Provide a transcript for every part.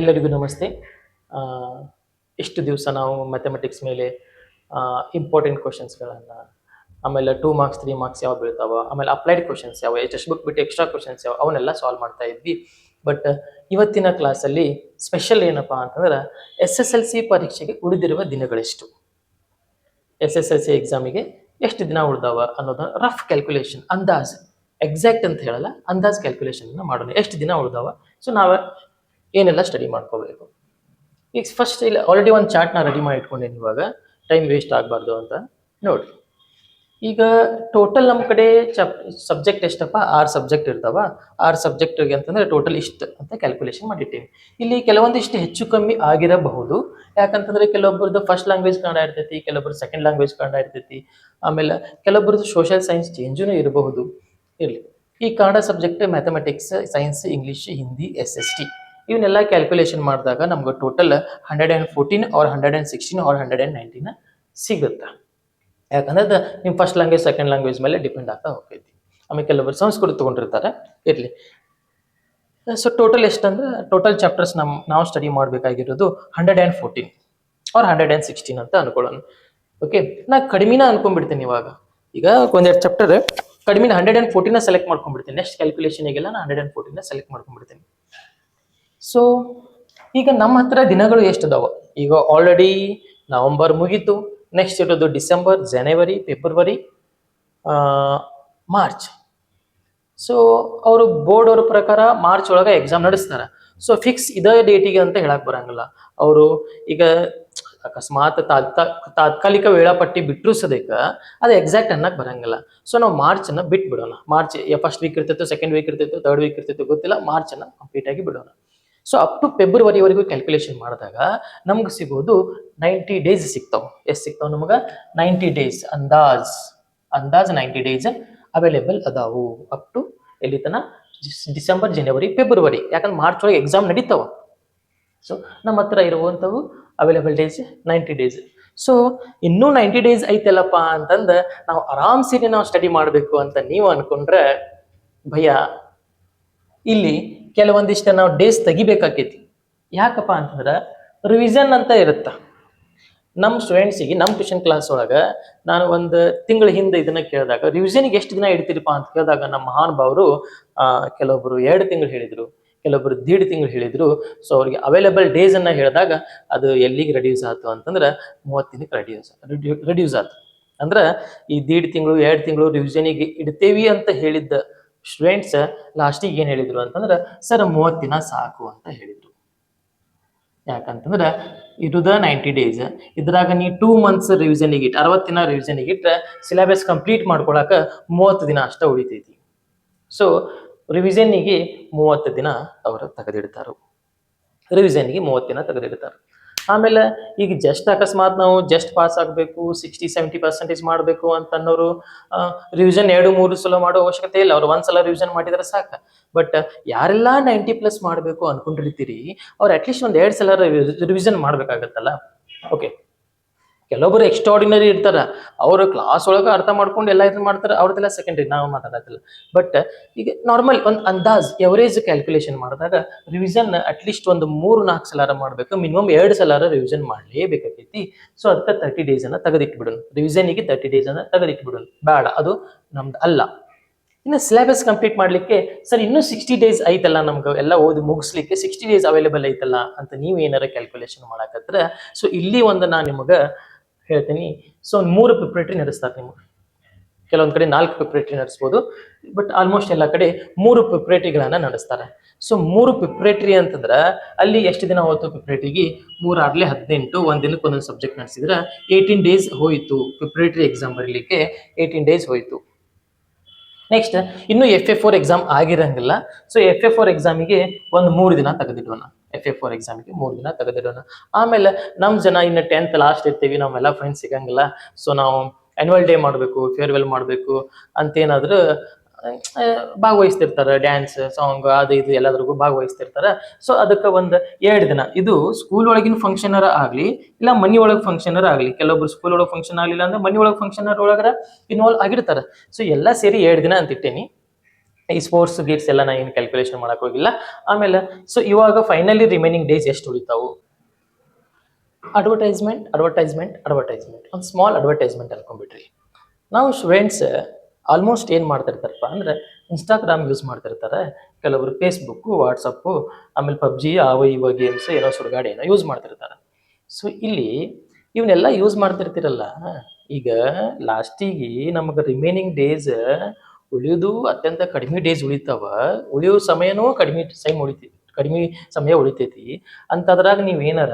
ಎಲ್ಲರಿಗೂ ನಮಸ್ತೆ. ಇಷ್ಟು ದಿವಸ ನಾವು ಮ್ಯಾಥಮೆಟಿಕ್ಸ್ ಮೇಲೆ ಇಂಪಾರ್ಟೆಂಟ್ ಕ್ವಶನ್ಸ್ಗಳನ್ನು ಆಮೇಲೆ ಟೂ ಮಾರ್ಕ್ಸ್ ತ್ರೀ ಮಾರ್ಕ್ಸ್ ಯಾವ ಬೀಳ್ತಾವ, ಆಮೇಲೆ ಅಪ್ಲೈಡ್ ಕ್ವಶನ್ಸ್ ಯಾವ ಟೆಕ್ಸ್ಟ್ ಬುಕ್ ಬಿಟ್ಟು ಎಕ್ಸ್ಟ್ರಾ ಕ್ವಶನ್ಸ್ ಯಾವ, ಅವನ್ನೆಲ್ಲ ಸಾಲ್ವ್ ಮಾಡ್ತಾ ಇದ್ವಿ. ಬಟ್ ಇವತ್ತಿನ ಕ್ಲಾಸಲ್ಲಿ ಸ್ಪೆಷಲ್ ಏನಪ್ಪಾ ಅಂತಂದ್ರೆ ಎಸ್ ಎಸ್ ಎಲ್ ಸಿ ಪರೀಕ್ಷೆಗೆ ಉಳಿದಿರುವ ದಿನಗಳೆಷ್ಟು? ಎಸ್ ಎಸ್ ಎಲ್ ಸಿ ಎಕ್ಸಾಮಿಗೆ ಎಷ್ಟು ದಿನ ಉಳಿದಾವ ಅನ್ನೋದನ್ನ ರಫ್ ಕ್ಯಾಲ್ಕುಲೇಷನ್ ಅಂದಾಜ್ ಎಕ್ಸಾಕ್ಟ್ ಅಂತ ಹೇಳಲ್ಲ, ಅಂದಾಜ್ ಕ್ಯಾಲ್ಕುಲೇಷನ್ ಮಾಡೋಣ. ಎಷ್ಟು ದಿನ ಉಳಿದಾವ? ಸೊ ನಾವು ಏನೆಲ್ಲ ಸ್ಟಡಿ ಮಾಡ್ಕೋಬೇಕು? ಈಗ ಫಸ್ಟ್ ಇಲ್ಲಿ ಆಲ್ರೆಡಿ ಒಂದು ಚಾರ್ಟ್ನ ರೆಡಿ ಮಾಡಿ ಇಟ್ಕೊಂಡೇನಿ ಇವಾಗ. ಟೈಮ್ ವೇಸ್ಟ್ ಆಗಬಾರ್ದು ಅಂತ ನೋಡಿ. ಈಗ ಟೋಟಲ್ ನಮ್ಮ ಕಡೆ ಚಪ್ ಸಬ್ಜೆಕ್ಟ್ ಎಷ್ಟಪ್ಪ? ಆರು ಸಬ್ಜೆಕ್ಟ್ ಇರ್ತಾವ. ಆರು ಸಬ್ಜೆಕ್ಟ್ಗೆ ಅಂತಂದ್ರೆ ಟೋಟಲ್ ಇಷ್ಟು ಅಂತ ಕ್ಯಾಲ್ಕುಲೇಷನ್ ಮಾಡಿಟ್ಟೀವಿ ಇಲ್ಲಿ ಕೆಲವೊಂದಿಷ್ಟು ಹೆಚ್ಚು ಕಮ್ಮಿ ಆಗಿರಬಹುದು. ಯಾಕಂತಂದ್ರೆ ಕೆಲವೊಬ್ಬರದ್ದು ಫಸ್ಟ್ ಲ್ಯಾಂಗ್ವೇಜ್ ಕನ್ನಡ ಇರ್ತೈತಿ ಕೆಲವೊಬ್ರು ಸೆಕೆಂಡ್ ಲ್ಯಾಂಗ್ವೇಜ್ ಕನ್ನಡ ಇರ್ತೈತಿ. ಆಮೇಲೆ ಕೆಲವೊಬ್ಬರದ್ದು ಸೋಷಿಯಲ್ ಸೈನ್ಸ್ ಚೇಂಜೂ ಇರಬಹುದು. ಇರಲಿ. ಈ Kannada subject mathematics science English Hindi S S T ಇವನ್ನೆಲ್ಲ ಕ್ಯಾಲ್ಕುಲೇಷನ್ ಮಾಡಿದಾಗ ನಮ್ಗೆ total hundred and fourteen or hundred and sixteen or hundred and nineteen ಸಿಗುತ್ತೆ? ಯಾಕಂದ್ರೆ ಅದು ನಿಮ್ಮ ಫಸ್ಟ್ ಲ್ಯಾಂಗ್ವೇಜ್ ಸೆಕೆಂಡ್ ಲ್ಯಾಂಗ್ವೇಜ್ ಮೇಲೆ ಡಿಪೆಂಡ್ ಆಗ್ತಾ ಹೋಗ್ತೈತಿ. ಆಮೇಲೆ ಕೆಲವರು ಸಂಸ್ಕೃತ ತೊಗೊಂಡಿರ್ತಾರೆ. ಇರಲಿ. ಸೊ ಟೋಟಲ್ ಎಷ್ಟಂದ್ರೆ ಟೋಟಲ್ ಚಾಪ್ಟರ್ಸ್ ನಮ್ಮ ನಾವು ಸ್ಟಡಿ ಮಾಡಬೇಕಾಗಿರೋದು hundred and fourteen or hundred and sixteen ಅಂತ ಅನ್ಕೊಳ್ಳೋಣ. ಓಕೆ ನಾ ಕಡಿಮೆನ ಅನ್ಕೊಂಡ್ಬಿಡ್ತೀನಿ ಇವಾಗ. ಈಗ ಒಂದೆರಡು ಚಾಪ್ಟರ್ ಕಡಿಮೆ ಹಂಡ್ರೆಡ್ ಆ್ಯಂಡ್ ಫೋರ್ಟಿನ ಸೆಲೆಕ್ಟ್ ಮಾಡ್ಕೊಂಡ್ಬಿಡ್ತೀನಿ. ನೆಕ್ಸ್ಟ್ ಕ್ಯಾಲ್ಕುಲೇಷನ್ಗೆಲ್ಲ ನಾನು ಹಂಡ್ರೆಡ್ ಆ್ಯಂಡ್ ಫೋರ್ಟಿನ ಸೆಲೆಕ್ಟ್ ಮಾಡ್ಕೊಂಡ್ಬಿಡ್ತೀನಿ. ಸೊ ಈಗ ನಮ್ಮ ಹತ್ರ ದಿನಗಳು ಎಷ್ಟು ಅದಾವ ಈಗ ಆಲ್ರೆಡಿ ನವಂಬರ್ ಮುಗೀತು ನೆಕ್ಸ್ಟ್ ಇರೋದು ಡಿಸೆಂಬರ್ ಜನವರಿ ಫೆಬ್ರವರಿ ಮಾರ್ಚ್ ಸೊ ಅವರು ಬೋರ್ಡ್ ಅವ್ರ ಪ್ರಕಾರ ಮಾರ್ಚ್ ಒಳಗೆ ಎಕ್ಸಾಮ್ ನಡೆಸ್ತಾರೆ. ಸೊ ಫಿಕ್ಸ್ ಇದೇ ಡೇಟಿಗೆ ಅಂತ ಹೇಳಕ್ ಬರಂಗಿಲ್ಲ. ಅವರು ಈಗ ಅಕಸ್ಮಾತ್ ತಾತ್ಕ, ತಾತ್ಕಾಲಿಕ ವೇಳಾಪಟ್ಟಿ ಬಿಟ್ಟರು ಸದಕ್ಕೆ ಅದು ಎಕ್ಸಾಕ್ಟ್ ಅನ್ನಕ್ಕೆ ಬರಂಗಿಲ್ಲ. ಸೊ ನಾವು ಮಾರ್ಚನ್ನು ಬಿಟ್ಟು ಬಿಡೋಣ ಮಾರ್ಚ್ ಫಸ್ಟ್ ವೀಕ್ ಇರ್ತಿತ್ತು ಸೆಕೆಂಡ್ ವೀಕ್ ಇರ್ತಿತ್ತು ಥರ್ಡ್ ವೀಕ್ ಇರ್ತಿತ್ತು ಗೊತ್ತಿಲ್ಲ. ಮಾರ್ಚನ್ನು ಕಂಪ್ಲೀಟಾಗಿ ಬಿಡೋಣ. ಸೊ ಅಪ್ ಟು ಫೆಬ್ರವರಿವರೆಗೂ ಕ್ಯಾಲ್ಕುಲೇಷನ್ ಮಾಡಿದಾಗ ನಮ್ಗೆ ಸಿಗೋದು ನೈಂಟಿ ಡೇಸ್ ಸಿಗ್ತಾವ ಎಷ್ಟು ಸಿಗ್ತಾವ ನಮಗೆ? ನೈಂಟಿ ಡೇಸ್ ಅಂದಾಜ್. ಅಂದಾಜ್ ನೈಂಟಿ ಡೇಸ್ ಅವೈಲೇಬಲ್ ಅದಾವು. ಅಪ್ ಟು ಎಲ್ಲಿ ತನ? ಡಿಸೆಂಬರ್ ಜನವರಿ ಫೆಬ್ರವರಿ ಯಾಕಂದ್ರೆ ಮಾರ್ಚ್ ಒಳಗೆ ಎಕ್ಸಾಮ್ ನಡೀತಾವ. ಸೊ ನಮ್ಮ ಹತ್ರ ಇರುವಂಥವು available days ninety days so ಇನ್ನೂ ನೈಂಟಿ ಡೇಸ್ ಐತಲ್ಲಪ್ಪ ಅಂತಂದು ನಾವು ಆರಾಮ್ಸಿರಿ ನಾವು ಸ್ಟಡಿ ಮಾಡಬೇಕು ಅಂತ ನೀವು ಅನ್ಕೊಂಡ್ರೆ ಭಯ. ಇಲ್ಲಿ ಕೆಲವೊಂದಿಷ್ಟು ನಾವು ಡೇಸ್ ತೆಗಿಬೇಕಾಕೈತಿ. ಯಾಕಪ್ಪ ಅಂತಂದ್ರೆ ರಿವಿಷನ್ ಅಂತ ಇರುತ್ತ. ನಮ್ಮ ಸ್ಟೂಡೆಂಟ್ಸಿಗೆ ನಮ್ಮ ಟ್ಯೂಷನ್ ಕ್ಲಾಸ್ ಒಳಗೆ ನಾನು ಒಂದು ತಿಂಗಳ ಹಿಂದೆ ಇದನ್ನ ಕೇಳಿದಾಗ ರಿವಿಷನ್ಗೆ ಎಷ್ಟು ದಿನ ಇಡ್ತೀರಿಪ್ಪ ಅಂತ ಕೇಳಿದಾಗ ನಮ್ಮ ಮಹಾನುಭಾವರು ಕೆಲವೊಬ್ಬರು ಎರಡು ತಿಂಗಳು ಹೇಳಿದರು, ಕೆಲವೊಬ್ರು ದೀಡ್ ತಿಂಗಳು ಹೇಳಿದರು. ಸೊ ಅವ್ರಿಗೆ ಅವೈಲೇಬಲ್ ಡೇಸ್ ಅನ್ನ ಹೇಳಿದಾಗ ಅದು ಎಲ್ಲಿಗೆ ರೆಡ್ಯೂಸ್ ಆಯಿತು ಅಂತಂದ್ರೆ ಮೂವತ್ತು ದಿನಕ್ಕೆ ರೆಡ್ಯೂಸ್ ರೆಡ್ಯೂಸ್ ಆಯ್ತು ಅಂದ್ರೆ ಈ ದೀಡ್ ತಿಂಗಳು, ಎರಡು ತಿಂಗಳು ರಿವಿಷನಿಗೆ ಇಡ್ತೇವಿ ಅಂತ ಹೇಳಿದ್ದ ಸ್ಟೂಡೆಂಟ್ಸ್ ಲಾಸ್ಟಿಗೆ ಏನ್ ಹೇಳಿದ್ರು ಅಂತಂದ್ರೆ, ಸರ್, ಮೂವತ್ತು ದಿನ ಸಾಕು ಅಂತ ಹೇಳಿದ್ರು. ಯಾಕಂತಂದ್ರೆ, ಇರುದ ನೈಂಟಿ ಡೇಸ್ ಇದ್ರಾಗ ನೀ ಟೂ ಮಂತ್ಸ್ ರಿವಿಷನಿಗೆ ಇಟ್ಟು ಅರವತ್ತು ದಿನ ರಿವಿಷನಿಗೆ ಇಟ್ಟರೆ ಸಿಲೆಬಸ್ ಕಂಪ್ಲೀಟ್ ಮಾಡ್ಕೊಳಕ ಮೂವತ್ತು ದಿನ ಅಷ್ಟ ಉಳಿತೈತಿ. ಸೊ ರಿವಿಷನ್ನಿಗೆ ಮೂವತ್ತು ದಿನ ಅವರು ತೆಗೆದಿಡ್ತಾರೆ. ರಿವಿಷನ್ಗೆ ಮೂವತ್ತು ದಿನ ತೆಗೆದಿಡ್ತಾರೆ. ಆಮೇಲೆ ಈಗ ಜಸ್ಟ್ ಅಕಸ್ಮಾತ್ ನಾವು ಜಸ್ಟ್ ಪಾಸ್ ಆಗಬೇಕು ಸಿಕ್ಸ್ಟಿ ಸೆವೆಂಟಿ ಪರ್ಸೆಂಟೇಜ್ ಮಾಡಬೇಕು ಅಂತ ಅನ್ನೋರು ರಿವಿಷನ್ ಎರಡು, ಮೂರು ಸಲ ಮಾಡೋ ಅವಶ್ಯಕತೆ ಇಲ್ಲ. ಅವ್ರು ಒಂದ್ಸಲ ರಿವಿಷನ್ ಮಾಡಿದ್ರೆ ಸಾಕು. ಬಟ್ ಯಾರೆಲ್ಲ ನೈಂಟಿ ಪ್ಲಸ್ ಮಾಡಬೇಕು ಅನ್ಕೊಂಡಿರ್ತೀರಿ, ಅವ್ರು ಅಟ್ಲೀಸ್ಟ್ ಒಂದು ಎರಡು ಸಲ ರಿವಿಷನ್ ಮಾಡಬೇಕಾಗತ್ತಲ್ಲ. ಓಕೆ ಕೆಲವೊಬ್ರು ಎಕ್ಸ್ಟ್ರಾಡಿನರಿ ಇರ್ತಾರೆ. ಅವ್ರ ಕ್ಲಾಸ್ ಒಳಗೆ ಅರ್ಥ ಮಾಡ್ಕೊಂಡು ಎಲ್ಲ ಇದನ್ನ ಮಾಡ್ತಾರೆ ಅವ್ರದ್ದೆಲ್ಲ ಸೆಕೆಂಡ್ರಿ ನಾವು ಮಾತಾಡತ್ತಿಲ್ಲ ಬಟ್ ಈಗ ನಾರ್ಮಲ್ ಒಂದು ಅಂದಾಜ್ ಎವರೇಜ್ ಕ್ಯಾಲ್ಕುಲೇಷನ್ ಮಾಡಿದಾಗ ರಿವಿಷನ್ ಅಟ್ಲೀಸ್ಟ್ ಒಂದು ಮೂರು ನಾಲ್ಕು ಸಲಾರ ಮಾಡಬೇಕು ಮಿನಿಮಮ್ ಎರಡು ಸಲಾರ ರಿವಿಷನ್ ಮಾಡಲೇಬೇಕಾಗೈತಿ ಸೊ ಅದಕ್ಕೆ ತರ್ಟಿ ಡೇಸನ್ನು ತೆಗೆದಿಟ್ಬಿಡೋಣ. ರಿವಿಷನಿಗೆ ತರ್ಟಿ ಡೇಸನ್ನು ತೆಗೆದಿಟ್ಬಿಡೋಣ. ಬೇಡ, ಅದು ನಮ್ದು ಅಲ್ಲ. ಇನ್ನು ಸಿಲೆಬಸ್ ಕಂಪ್ಲೀಟ್ ಮಾಡಲಿಕ್ಕೆ, ಸರ್ ಇನ್ನೂ ಸಿಕ್ಸ್ಟಿ ಡೇಸ್ ಐತಲ್ಲ ನಮ್ಗೆ, ಎಲ್ಲ ಓದಿ ಮುಗಿಸ್ಲಿಕ್ಕೆ ಸಿಕ್ಸ್ಟಿ ಡೇಸ್ ಅವೈಲೇಬಲ್ ಐತಲ್ಲ ಅಂತ ನೀವು ಏನಾರ ಕ್ಯಾಲ್ಕುಲೇಷನ್ ಮಾಡಕತ್ರ. ಸೊ ಇಲ್ಲಿ ಒಂದು ನಾನು ನಿಮಗೆ ಹೇಳ್ತೀನಿ. ಸೊ ಮೂರು ಪ್ರಿಪ್ರೇಟರಿ ನಡೆಸ್ತಾರೆ ನಿಮಗೆ. ಕೆಲವೊಂದು ಕಡೆ ನಾಲ್ಕು ಪ್ರಿಪ್ರೇಟ್ರಿ ನಡೆಸ್ಬೋದು. ಬಟ್ ಆಲ್ಮೋಸ್ಟ್ ಎಲ್ಲ ಕಡೆ ಮೂರು ಪ್ರಿಪ್ರೇಟರಿಗಳನ್ನ ನಡೆಸ್ತಾರೆ. ಸೊ ಮೂರು ಪ್ರಿಪ್ರೇಟರಿ ಅಂತಂದ್ರೆ ಅಲ್ಲಿ ಎಷ್ಟು ದಿನ ಹೋಯ್ತು ಪ್ರಿಪ್ರೇಟರಿಗೆ ಮೂರು ಆರ್ಲೆ ಹದಿನೆಂಟು, ಒಂದು ದಿನಕ್ಕೆ ಒಂದೊಂದು ಸಬ್ಜೆಕ್ಟ್ ನಡೆಸಿದ್ರೆ ಏಯ್ಟೀನ್ ಡೇಸ್ ಹೋಯಿತು ಪ್ರಿಪ್ರೇಟರಿ ಎಕ್ಸಾಮ್ ಬರಲಿಕ್ಕೆ ಏಯ್ಟೀನ್ ಡೇಸ್ ಹೋಯಿತು. ನೆಕ್ಸ್ಟ್ ಇನ್ನು ಎಫ್ ಎ ಫೋರ್ ಎಕ್ಸಾಮ್ ಆಗಿರಂಗಿಲ್ಲ. ಸೊ ಎಫ್ ಎ ಫೋರ್ ಎಕ್ಸಾಮಿಗೆ ಒಂದು ಮೂರು ದಿನ ತೆಗೆದಿಡೋಣ. ಎಫ್ ಎ ಫೋರ್ ಎಕ್ಸಾಮ್ಗೆ ಮೂರು ದಿನ ತೆಗೆದಿಡೋಣ. ಆಮೇಲೆ ನಮ್ಮ ಜನ ಇನ್ನು ಟೆಂತ್ ಲಾಸ್ಟ್ ಇರ್ತೀವಿ ನಾವೆಲ್ಲ ಫ್ರೆಂಡ್ಸ್ ಸಿಗಂಗಿಲ್ಲ. ಸೊ ನಾವು ಆ್ಯನ್ಯುವಲ್ ಡೇ ಮಾಡಬೇಕು ಫೇರ್ವೆಲ್ ಮಾಡಬೇಕು ಅಂತೇನಾದರೂ ಭಾಗವಹಿಸ್ತಿರ್ತಾರೆ ಡ್ಯಾನ್ಸ್ ಸಾಂಗ್ ಅದು ಇದು ಎಲ್ಲದ್ರಿಗೂ ಭಾಗವಹಿಸ್ತಿರ್ತಾರೆ. ಸೊ ಅದಕ್ಕೆ ಒಂದು ಎರಡು ದಿನ. ಇದು ಸ್ಕೂಲ್ ಒಳಗಿನ ಫಂಕ್ಷನರ ಆಗಲಿ, ಇಲ್ಲ ಮನಿ ಒಳಗೆ ಫಂಕ್ಷನರ್ ಆಗಲಿ. ಕೆಲವೊಬ್ರು ಸ್ಕೂಲ್ ಒಳಗೆ ಫಂಕ್ಷನ್ ಆಗಲಿಲ್ಲ ಅಂದ್ರೆ ಮನಿ ಒಳಗೆ ಫಂಕ್ಷನರ್ ಒಳಗರ ಇನ್ವಾಲ್ವ್ ಆಗಿರ್ತಾರೆ. ಸೊ ಎಲ್ಲ ಸೇರಿ ಎರಡು ದಿನ ಅಂತ ಇಟ್ಟೇನಿ. ಈ ಸ್ಪೋರ್ಟ್ಸ್ ಗೀಟ್ಸ್ ಎಲ್ಲ ನಾ ಏನು ಕ್ಯಾಲ್ಕುಲೇಷನ್ ಮಾಡಕ್ ಹೋಗಿಲ್ಲ. ಆಮೇಲೆ ಸೊ ಇವಾಗ ಫೈನಲಿ ರಿಮೈನಿಂಗ್ ಡೇಸ್ ಎಷ್ಟು ಉಳಿತಾವು? ಅಡ್ವರ್ಟೈಸ್ಮೆಂಟ್ ಅಡ್ವರ್ಟೈಸ್ಮೆಂಟ್ ಅಡ್ವರ್ಟೈಸ್ಮೆಂಟ್ ಒಂದು ಸ್ಮಾಲ್ ಅಡ್ವರ್ಟೈಸ್ಮೆಂಟ್ ಅನ್ಕೊಂಡ್ಬಿಟ್ರಿ. ನಾವು ಸ್ಟೂಡೆಂಟ್ಸ್ ಆಲ್ಮೋಸ್ಟ್ ಏನು ಮಾಡ್ತಿರ್ತಾರಪ್ಪ ಅಂದ್ರೆ ಇನ್ಸ್ಟಾಗ್ರಾಮ್ ಯೂಸ್ ಮಾಡ್ತಿರ್ತಾರೆ. ಕೆಲವರು ಫೇಸ್ಬುಕ್ಕು ವಾಟ್ಸಪ್ಪು ಆಮೇಲೆ ಪಬ್ಜಿ ಆವ ಇವ ಗೇಮ್ಸ್ ಏನೋ ಸುಡುಗಾಡಿ ಏನೋ ಯೂಸ್ ಮಾಡ್ತಿರ್ತಾರೆ. ಸೊ ಇಲ್ಲಿ ಇವನ್ನೆಲ್ಲ ಯೂಸ್ ಮಾಡ್ತಿರ್ತೀರಲ್ಲ. ಈಗ ಲಾಸ್ಟಿಗೆ ನಮಗೆ ರಿಮೈನಿಂಗ್ ಡೇಸ್ ಉಳಿಯೋದು ಅತ್ಯಂತ ಕಡಿಮೆ ಡೇಸ್ ಉಳಿತಾವ, ಉಳಿಯೋ ಸಮಯನೂ ಕಡಿಮೆ ಟೈಮ್ ಉಳಿತೈತಿ ಕಡಿಮೆ ಸಮಯ ಉಳಿತೈತಿ. ಅಂತದ್ರಾಗ ನೀವು ಏನಾರ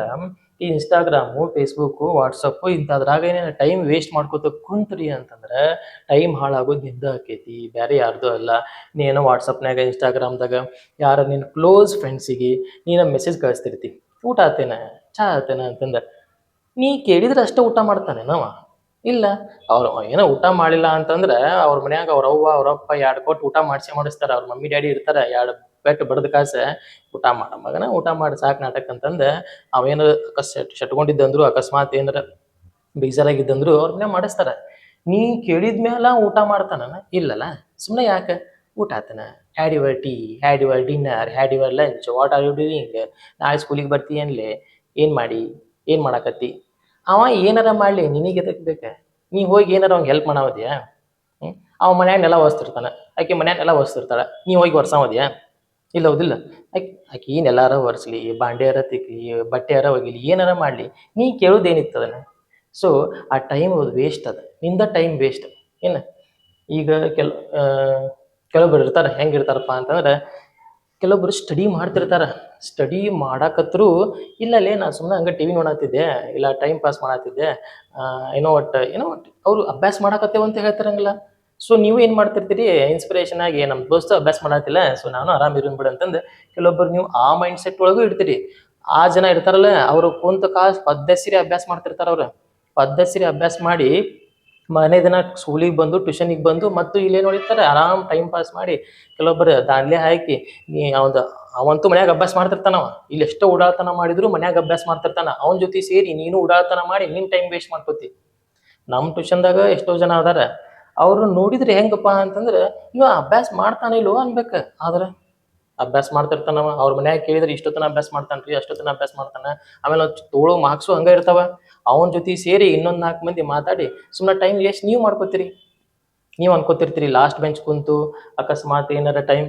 ಈ ಇನ್ಸ್ಟಾಗ್ರಾಮು ಫೇಸ್ಬುಕ್ಕು ವಾಟ್ಸಪ್ಪು ಇಂಥದ್ರಾಗ ಏನೇನು ಟೈಮ್ ವೇಸ್ಟ್ ಮಾಡ್ಕೋತ ಕುಂತ್ರಿ ಅಂತಂದ್ರೆ ಟೈಮ್ ಹಾಳಾಗೋದು ನಿದ್ದೆ ಆಕೈತಿ. ಬೇರೆ ಯಾರ್ದು ಅಲ್ಲ. ನೀನು ವಾಟ್ಸಪ್ನಾಗ ಇನ್ಸ್ಟಾಗ್ರಾಮ್ದಾಗ ಯಾರ ನಿನ್ನ ಕ್ಲೋಸ್ ಫ್ರೆಂಡ್ಸಿಗೆ ನೀನು ಮೆಸೇಜ್ ಕಳಿಸ್ತಿರ್ತಿ. ಊಟ ಆತೇನ? ಚಾ ಆತೇನ ಅಂತಂದ್ರೆ, ನೀ ಕೇಳಿದ್ರೆ ಅಷ್ಟೇ ಊಟ ಮಾಡ್ತಾನೆ ನಾವ ಇಲ್ಲ. ಅವ್ರ ಏನೋ ಊಟ ಮಾಡಿಲ್ಲ ಅಂತಂದ್ರೆ ಅವ್ರ ಮನ್ಯಾಗ ಅವ್ರ ಅವ್ವ, ಅವ್ರ ಅಪ್ಪ ಎರಡು ಕೊಟ್ಟು ಊಟ ಮಾಡಿಸಿ ಮಾಡಿಸ್ತಾರ. ಅವ್ರ ಮಮ್ಮಿ, ಡ್ಯಾಡಿ ಇರ್ತಾರ. ಎರಡು ಪೆಟ್ಟು ಬಡದ ಕಾಸ ಊಟ ಮಾಡ. ಮಗನ ಊಟ ಮಾಡಿ, ಸಾಕು ನಾಟಕ ಅಂತಂದ ಅವೇನ ಅಕಸ್ ಶಟ್ಕೊಂಡಿದ್ದಂದ್ರು, ಅಕಸ್ಮಾತ್ ಏನಾರ ಬೇಜಾರಾಗಿದ್ದಂದ್ರು ಅವ್ರ ಮನ್ಯಾಗ ಮಾಡಿಸ್ತಾರ. ನೀ ಕೇಳಿದ ಮ್ಯಾಲ ಊಟ ಮಾಡ್ತಾನ ಇಲ್ಲಲ್ಲ. ಸುಮ್ಮನೆ ಯಾಕೆ? ಊಟ ಆತನ. Had your tea had your dinner had your lunch what are you doing ನಾಳೆ ಸ್ಕೂಲಿಗೆ ಬರ್ತೀಯನ್ಲೆ? ಏನು ಮಾಡಿ? ಏನು ಮಾಡಾಕತ್ತಿ? ಅವ ಏನಾರ ಮಾಡಲಿ, ನಿನಗೆ ಎದಕ್ಕೆ ಬೇಕ? ನೀ ಹೋಗಿ ಏನಾರ ಅವ್ನಿಗೆ ಹೆಲ್ಪ್ ಮಾಡಾವದ್ಯಾ? ಹ್ಞೂ ಅವ ಮನ್ಯಾಗ ನೆಲ ಆಕೆ ಮನ್ಯಾಗ ನೆಲ ಒರೆಸ್ತಿರ್ತಾಳ ನೀ ಹೋಗಿ ಒರ್ಸಾವದ್ಯಾ? ಇಲ್ಲ, ಹೌದಿಲ್ಲ. ಆಕೆ ಆಕೆ ನೆಲಾರ ಒರೆಸ್ಲಿ, ಬಾಂಡ್ಯಾರ ತಿಕ್ಲಿ ಬಟ್ಟೆಯಾರ ಹೋಗಿಲಿ ಏನಾರ ಮಾಡಲಿ. ನೀ ಕೇಳೋದೇನಿತ್ತು ಅದನ್ನ? ಸೊ ಆ ಟೈಮ್ ಅದು ವೇಸ್ಟ್ ಅದ. ನಿಂದ ಟೈಮ್ ವೇಸ್ಟ್ ಏನು? ಈಗ ಕೆಲ ಕೆಲವೊಬ್ಬರು ಇರ್ತಾರೆ ಹೆಂಗಿರ್ತಾರಪ್ಪ ಅಂತಂದ್ರೆ ಕೆಲವೊಬ್ರು ಸ್ಟಡಿ ಮಾಡ್ತಿರ್ತಾರೆ. ಸ್ಟಡಿ ಮಾಡಾಕತ್ರು ಇಲ್ಲಲೇ ನಾನು ಸುಮ್ಮನೆ ಹಂಗೆ ಟಿ ವಿ ನೋಡತ್ತಿದ್ದೆ ಇಲ್ಲ ಟೈಮ್ ಪಾಸ್ ಮಾಡತ್ತಿದ್ದೆ ಏನೋ ಒಟ್ಟು ಏನೋ ಒಟ್ಟು ಅವರು ಅಭ್ಯಾಸ ಮಾಡಾಕತ್ತೇವ ಅಂತ ಹೇಳ್ತಾರಂಗಿಲ್ಲ. ಸೊ ನೀವು ಏನು ಮಾಡ್ತಿರ್ತೀರಿ? ಇನ್ಸ್ಪಿರೇಷನ್ ಆಗಿ ನಮ್ಮ ದೋಸ್ತ ಅಭ್ಯಾಸ ಮಾಡತ್ತಿಲ್ಲ ಸೊ ನಾನು ಆರಾಮ್ ಇರೋನ್ ಬಿಡು ಅಂತಂದು ಕೆಲವೊಬ್ಬರು ನೀವು ಆ ಮೈಂಡ್ ಸೆಟ್ ಒಳಗೂ ಇಡ್ತೀರಿ. ಆ ಜನ ಇರ್ತಾರಲ್ಲ, ಅವರು ಕುಂತ ಕಾಸು ಪದ್ದಸಿರಿ ಅಭ್ಯಾಸ ಮಾಡ್ತಿರ್ತಾರೆ ಅವ್ರು. ಪದ್ದಸಿರಿ ಅಭ್ಯಾಸ ಮಾಡಿ ಮನೆ ದಿನ ಸ್ಕೂಲಿಗೆ ಬಂದು ಟ್ಯೂಷನಿಗೆ ಬಂದು, ಮತ್ತು ಇಲ್ಲೇ ನೋಡಿರ್ತಾರೆ ಆರಾಮ್ ಟೈಮ್ ಪಾಸ್ ಮಾಡಿ ಕೆಲವೊಬ್ಬರು ದಾಂಡ್ಲೆ ಹಾಕಿ, ನೀ ಅವ್ನು ಅವಂತೂ ಮನ್ಯಾಗ ಅಭ್ಯಾಸ ಮಾಡ್ತಿರ್ತಾನವ ಇಲ್ಲಿ ಎಷ್ಟೋ ಉಡಾಳತನ ಮಾಡಿದ್ರು ಮನ್ಯಾಗ ಅಭ್ಯಾಸ ಮಾಡ್ತಿರ್ತಾನ. ಅವನ ಜೊತೆ ಸೇರಿ ನೀನು ಉಡಾಳ್ತನ ಮಾಡಿ, ನಿನ್ ಟೈಮ್ ವೇಸ್ಟ್ ಮಾಡ್ಕೋತಿ. ನಮ್ಮ ಟ್ಯೂಷನ್ದಾಗ ಎಷ್ಟೋ ಜನ ಅದಾರ. ಅವರು ನೋಡಿದ್ರೆ ಹೆಂಗಪ್ಪ ಅಂತಂದ್ರೆ, ಇವ ಅಭ್ಯಾಸ ಮಾಡ್ತಾನೆ ಇಲ್ವೋ ಅನ್ಬೇಕು. ಆದ್ರೆ ಅಭ್ಯಾಸ ಮಾಡ್ತಿರ್ತಾನವ ಅವ್ರ ಮನ್ಯಾಗ ಕೇಳಿದ್ರೆ ಇಷ್ಟೊತ್ತನ ಅಭ್ಯಾಸ ಮಾಡ್ತಾನ್ರಿ, ಅಷ್ಟೊತ್ತನ ಅಭ್ಯಾಸ ಮಾಡ್ತಾನೆ. ಆಮೇಲೆ ತೋಳೋ ಮಾರ್ಕ್ಸು ಹಂಗ ಇರ್ತಾವ. ಅವನ ಜೊತೆ ಸೇರಿ ಇನ್ನೊಂದು ನಾಲ್ಕು ಮಂದಿ ಮಾತಾಡಿ ಸುಮ್ಮನೆ ಟೈಮ್ ವೇಸ್ಟ್ ನೀವು ಮಾಡ್ಕೋತೀರಿ. ನೀವು ಅನ್ಕೋತಿರ್ತೀರಿ ಲಾಸ್ಟ್ ಬೆಂಚ್ ಕುಂತು ಅಕಸ್ಮಾತ್ ಏನಾರ ಟೈಮ್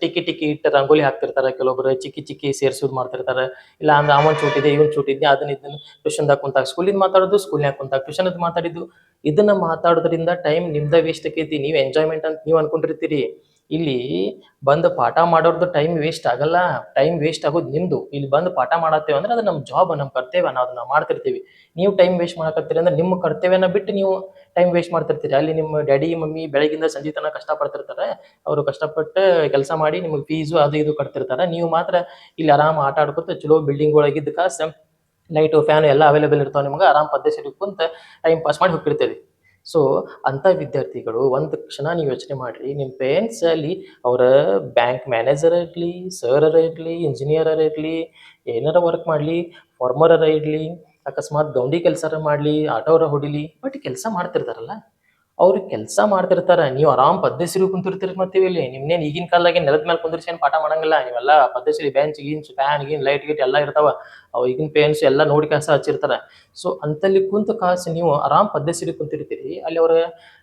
ಟಿಕ್ಕಿ ಟಿಕ್ಕಿ ಇಟ್ಟು ರಂಗೋಲಿ ಹಾಕ್ತಿರ್ತಾರೆ, ಕೆಲವೊಬ್ರು ಚಿಕ್ಕಿ ಚಿಕ್ಕಿ ಸೇರ್ಸೋದು ಮಾಡ್ತಿರ್ತಾರೆ. ಇಲ್ಲ ಅಂದ್ರೆ ಅವನ್ ಚೂಟಿದೆ ಇವನ್ ಚೂಟಿದ್ದೆ ಅದನ್ನ ಇದನ್ನ ಟ್ಯೂಷನ್ದಾಗ ಕುಂತಾಗ ಸ್ಕೂಲಿಂದ ಮಾತಾಡೋದು ಸ್ಕೂಲ್ನಾಗ ಕುಂತಾಗ ಟ್ಯೂಷನ್ ಮಾತಾಡಿದ್ದು. ಇದನ್ನ ಮಾತಾಡೋದ್ರಿಂದ ಟೈಮ್ ನಿಮ್ದ ವೇಸ್ಟ್ ಆಕೈತಿ, ನೀವು ಎಂಜಾಯ್ಮೆಂಟ್ ಅಂತ ನೀವು ಅನ್ಕೊಂಡಿರ್ತೀರಿ. ಇಲ್ಲಿ ಬಂದು ಪಾಠ ಮಾಡೋರ್ದು ಟೈಮ್ ವೇಸ್ಟ್ ಆಗಲ್ಲ ಟೈಮ್ ವೇಸ್ಟ್ ಆಗೋದು ನಿಮ್ದು. ಇಲ್ಲಿ ಬಂದು ಪಾಠ ಮಾಡತ್ತೇವೆ ಅಂದ್ರೆ ಅದು ನಮ್ಮ ಜಾಬ್ ನಮ್ಮ ಕರ್ತವ್ಯ, ನಾವು ಅದನ್ನ ಮಾಡ್ತಿರ್ತೀವಿ. ನೀವು ಟೈಮ್ ವೇಸ್ಟ್ ಮಾಡಕತ್ತೀರಿ ಅಂದ್ರೆ ನಿಮ್ಮ ಕರ್ತವ್ಯನ ಬಿಟ್ಟು ನೀವು ಟೈಮ್ ವೇಸ್ಟ್ ಮಾಡ್ತಿರ್ತೀರಿ. ಅಲ್ಲಿ ನಿಮ್ಮ ಡ್ಯಾಡಿ ಮಮ್ಮಿ ಬೆಳಗಿಂದ ಸಂಜೆ ತನಕ ಕಷ್ಟಪಡ್ತಿರ್ತಾರೆ. ಅವರು ಕಷ್ಟಪಟ್ಟು ಕೆಲಸ ಮಾಡಿ ನಿಮಗೆ ಫೀಸು ಅದು ಇದು ಕಟ್ತಿರ್ತಾರೆ. ನೀವು ಮಾತ್ರ ಇಲ್ಲಿ ಆರಾಮ್ ಆಟ ಆಡ್ಕೊತ ಚಲೋ ಬಿಲ್ಡಿಂಗ್ ಒಳಗಿದ್ದ ಕಾಸು ಲೈಟು ಫ್ಯಾನ್ ಎಲ್ಲ ಅವೈಲೇಬಲ್ ಇರ್ತಾವೆ ನಿಮ್ಗೆ. ಆರಾಮ್ ಪದ್ಧತಿ ಕುಂತ ಟೈಮ್ ಪಾಸ್ ಮಾಡಿ ಹೋಗ್ತಿರ್ತೀರಿ. ಸೊ ಅಂಥ ವಿದ್ಯಾರ್ಥಿಗಳು ಒಂದು ಕ್ಷಣ ನೀವು ಯೋಚನೆ ಮಾಡಿರಿ ನಿಮ್ಮ ಪೇರೆಂಟ್ಸ್ ಅಲ್ಲಿ ಅವರ ಬ್ಯಾಂಕ್ ಮ್ಯಾನೇಜರ್ ಇರಲಿ ಸರ್ ಇರಲಿ ಇಂಜಿನಿಯರ್ ಇರಲಿ ಏನಾರ ವರ್ಕ್ ಮಾಡಲಿ ಫಾರ್ಮರ್ ಇರಲಿ ಅಕಸ್ಮಾತ್ ಗೌಂಡಿ ಕೆಲಸ ಮಾಡಲಿ, ಆಟೋರ ಹೊಡಿಲಿ ಬಟ್ ಕೆಲಸ ಮಾಡ್ತಿರ್ತಾರಲ್ಲ. ಅವ್ರು ಕೆಲಸ ಮಾಡ್ತಿರ್ತಾರ, ನೀವು ಆರಾಮ್ ಪದ್ಧತಿರು ಕುಂತಿರ್ತೀರಿ ಮತ್ತೀವಿ ಇಲ್ಲಿ. ನಿಮ್ನೇನ್ ಈಗಿನ ಕಾಲದಾಗ ನೆಲದ ಮೇಲೆ ಕುಂದಿರ್ಸಿ ಏನ್ ಪಾಠ ಮಾಡಂಗಿಲ್ಲ. ನೀವೆಲ್ಲ ಪದ್ಧತಿ ಬೆಂಚ್ ಗೀನ್ಸ್ ಫ್ಯಾನ್ ಗೀನ್ ಲೈಟ್ ಗೀಟ್ ಎಲ್ಲ ಇರ್ತಾವ. ಅವು ಈಗಿನ ಪೇನ್ಸ್ ಎಲ್ಲ ನೋಡಿ ಕೆಲಸ ಹಚ್ಚಿರ್ತಾರ. ಸೊ ಅಂತಲ್ಲಿ ಕುಂತ ಕಾಸು ನೀವು ಆರಾಮ್ ಪದ್ಧತಿ ಕುಂತಿರ್ತೀರಿ, ಅಲ್ಲಿ ಅವ್ರ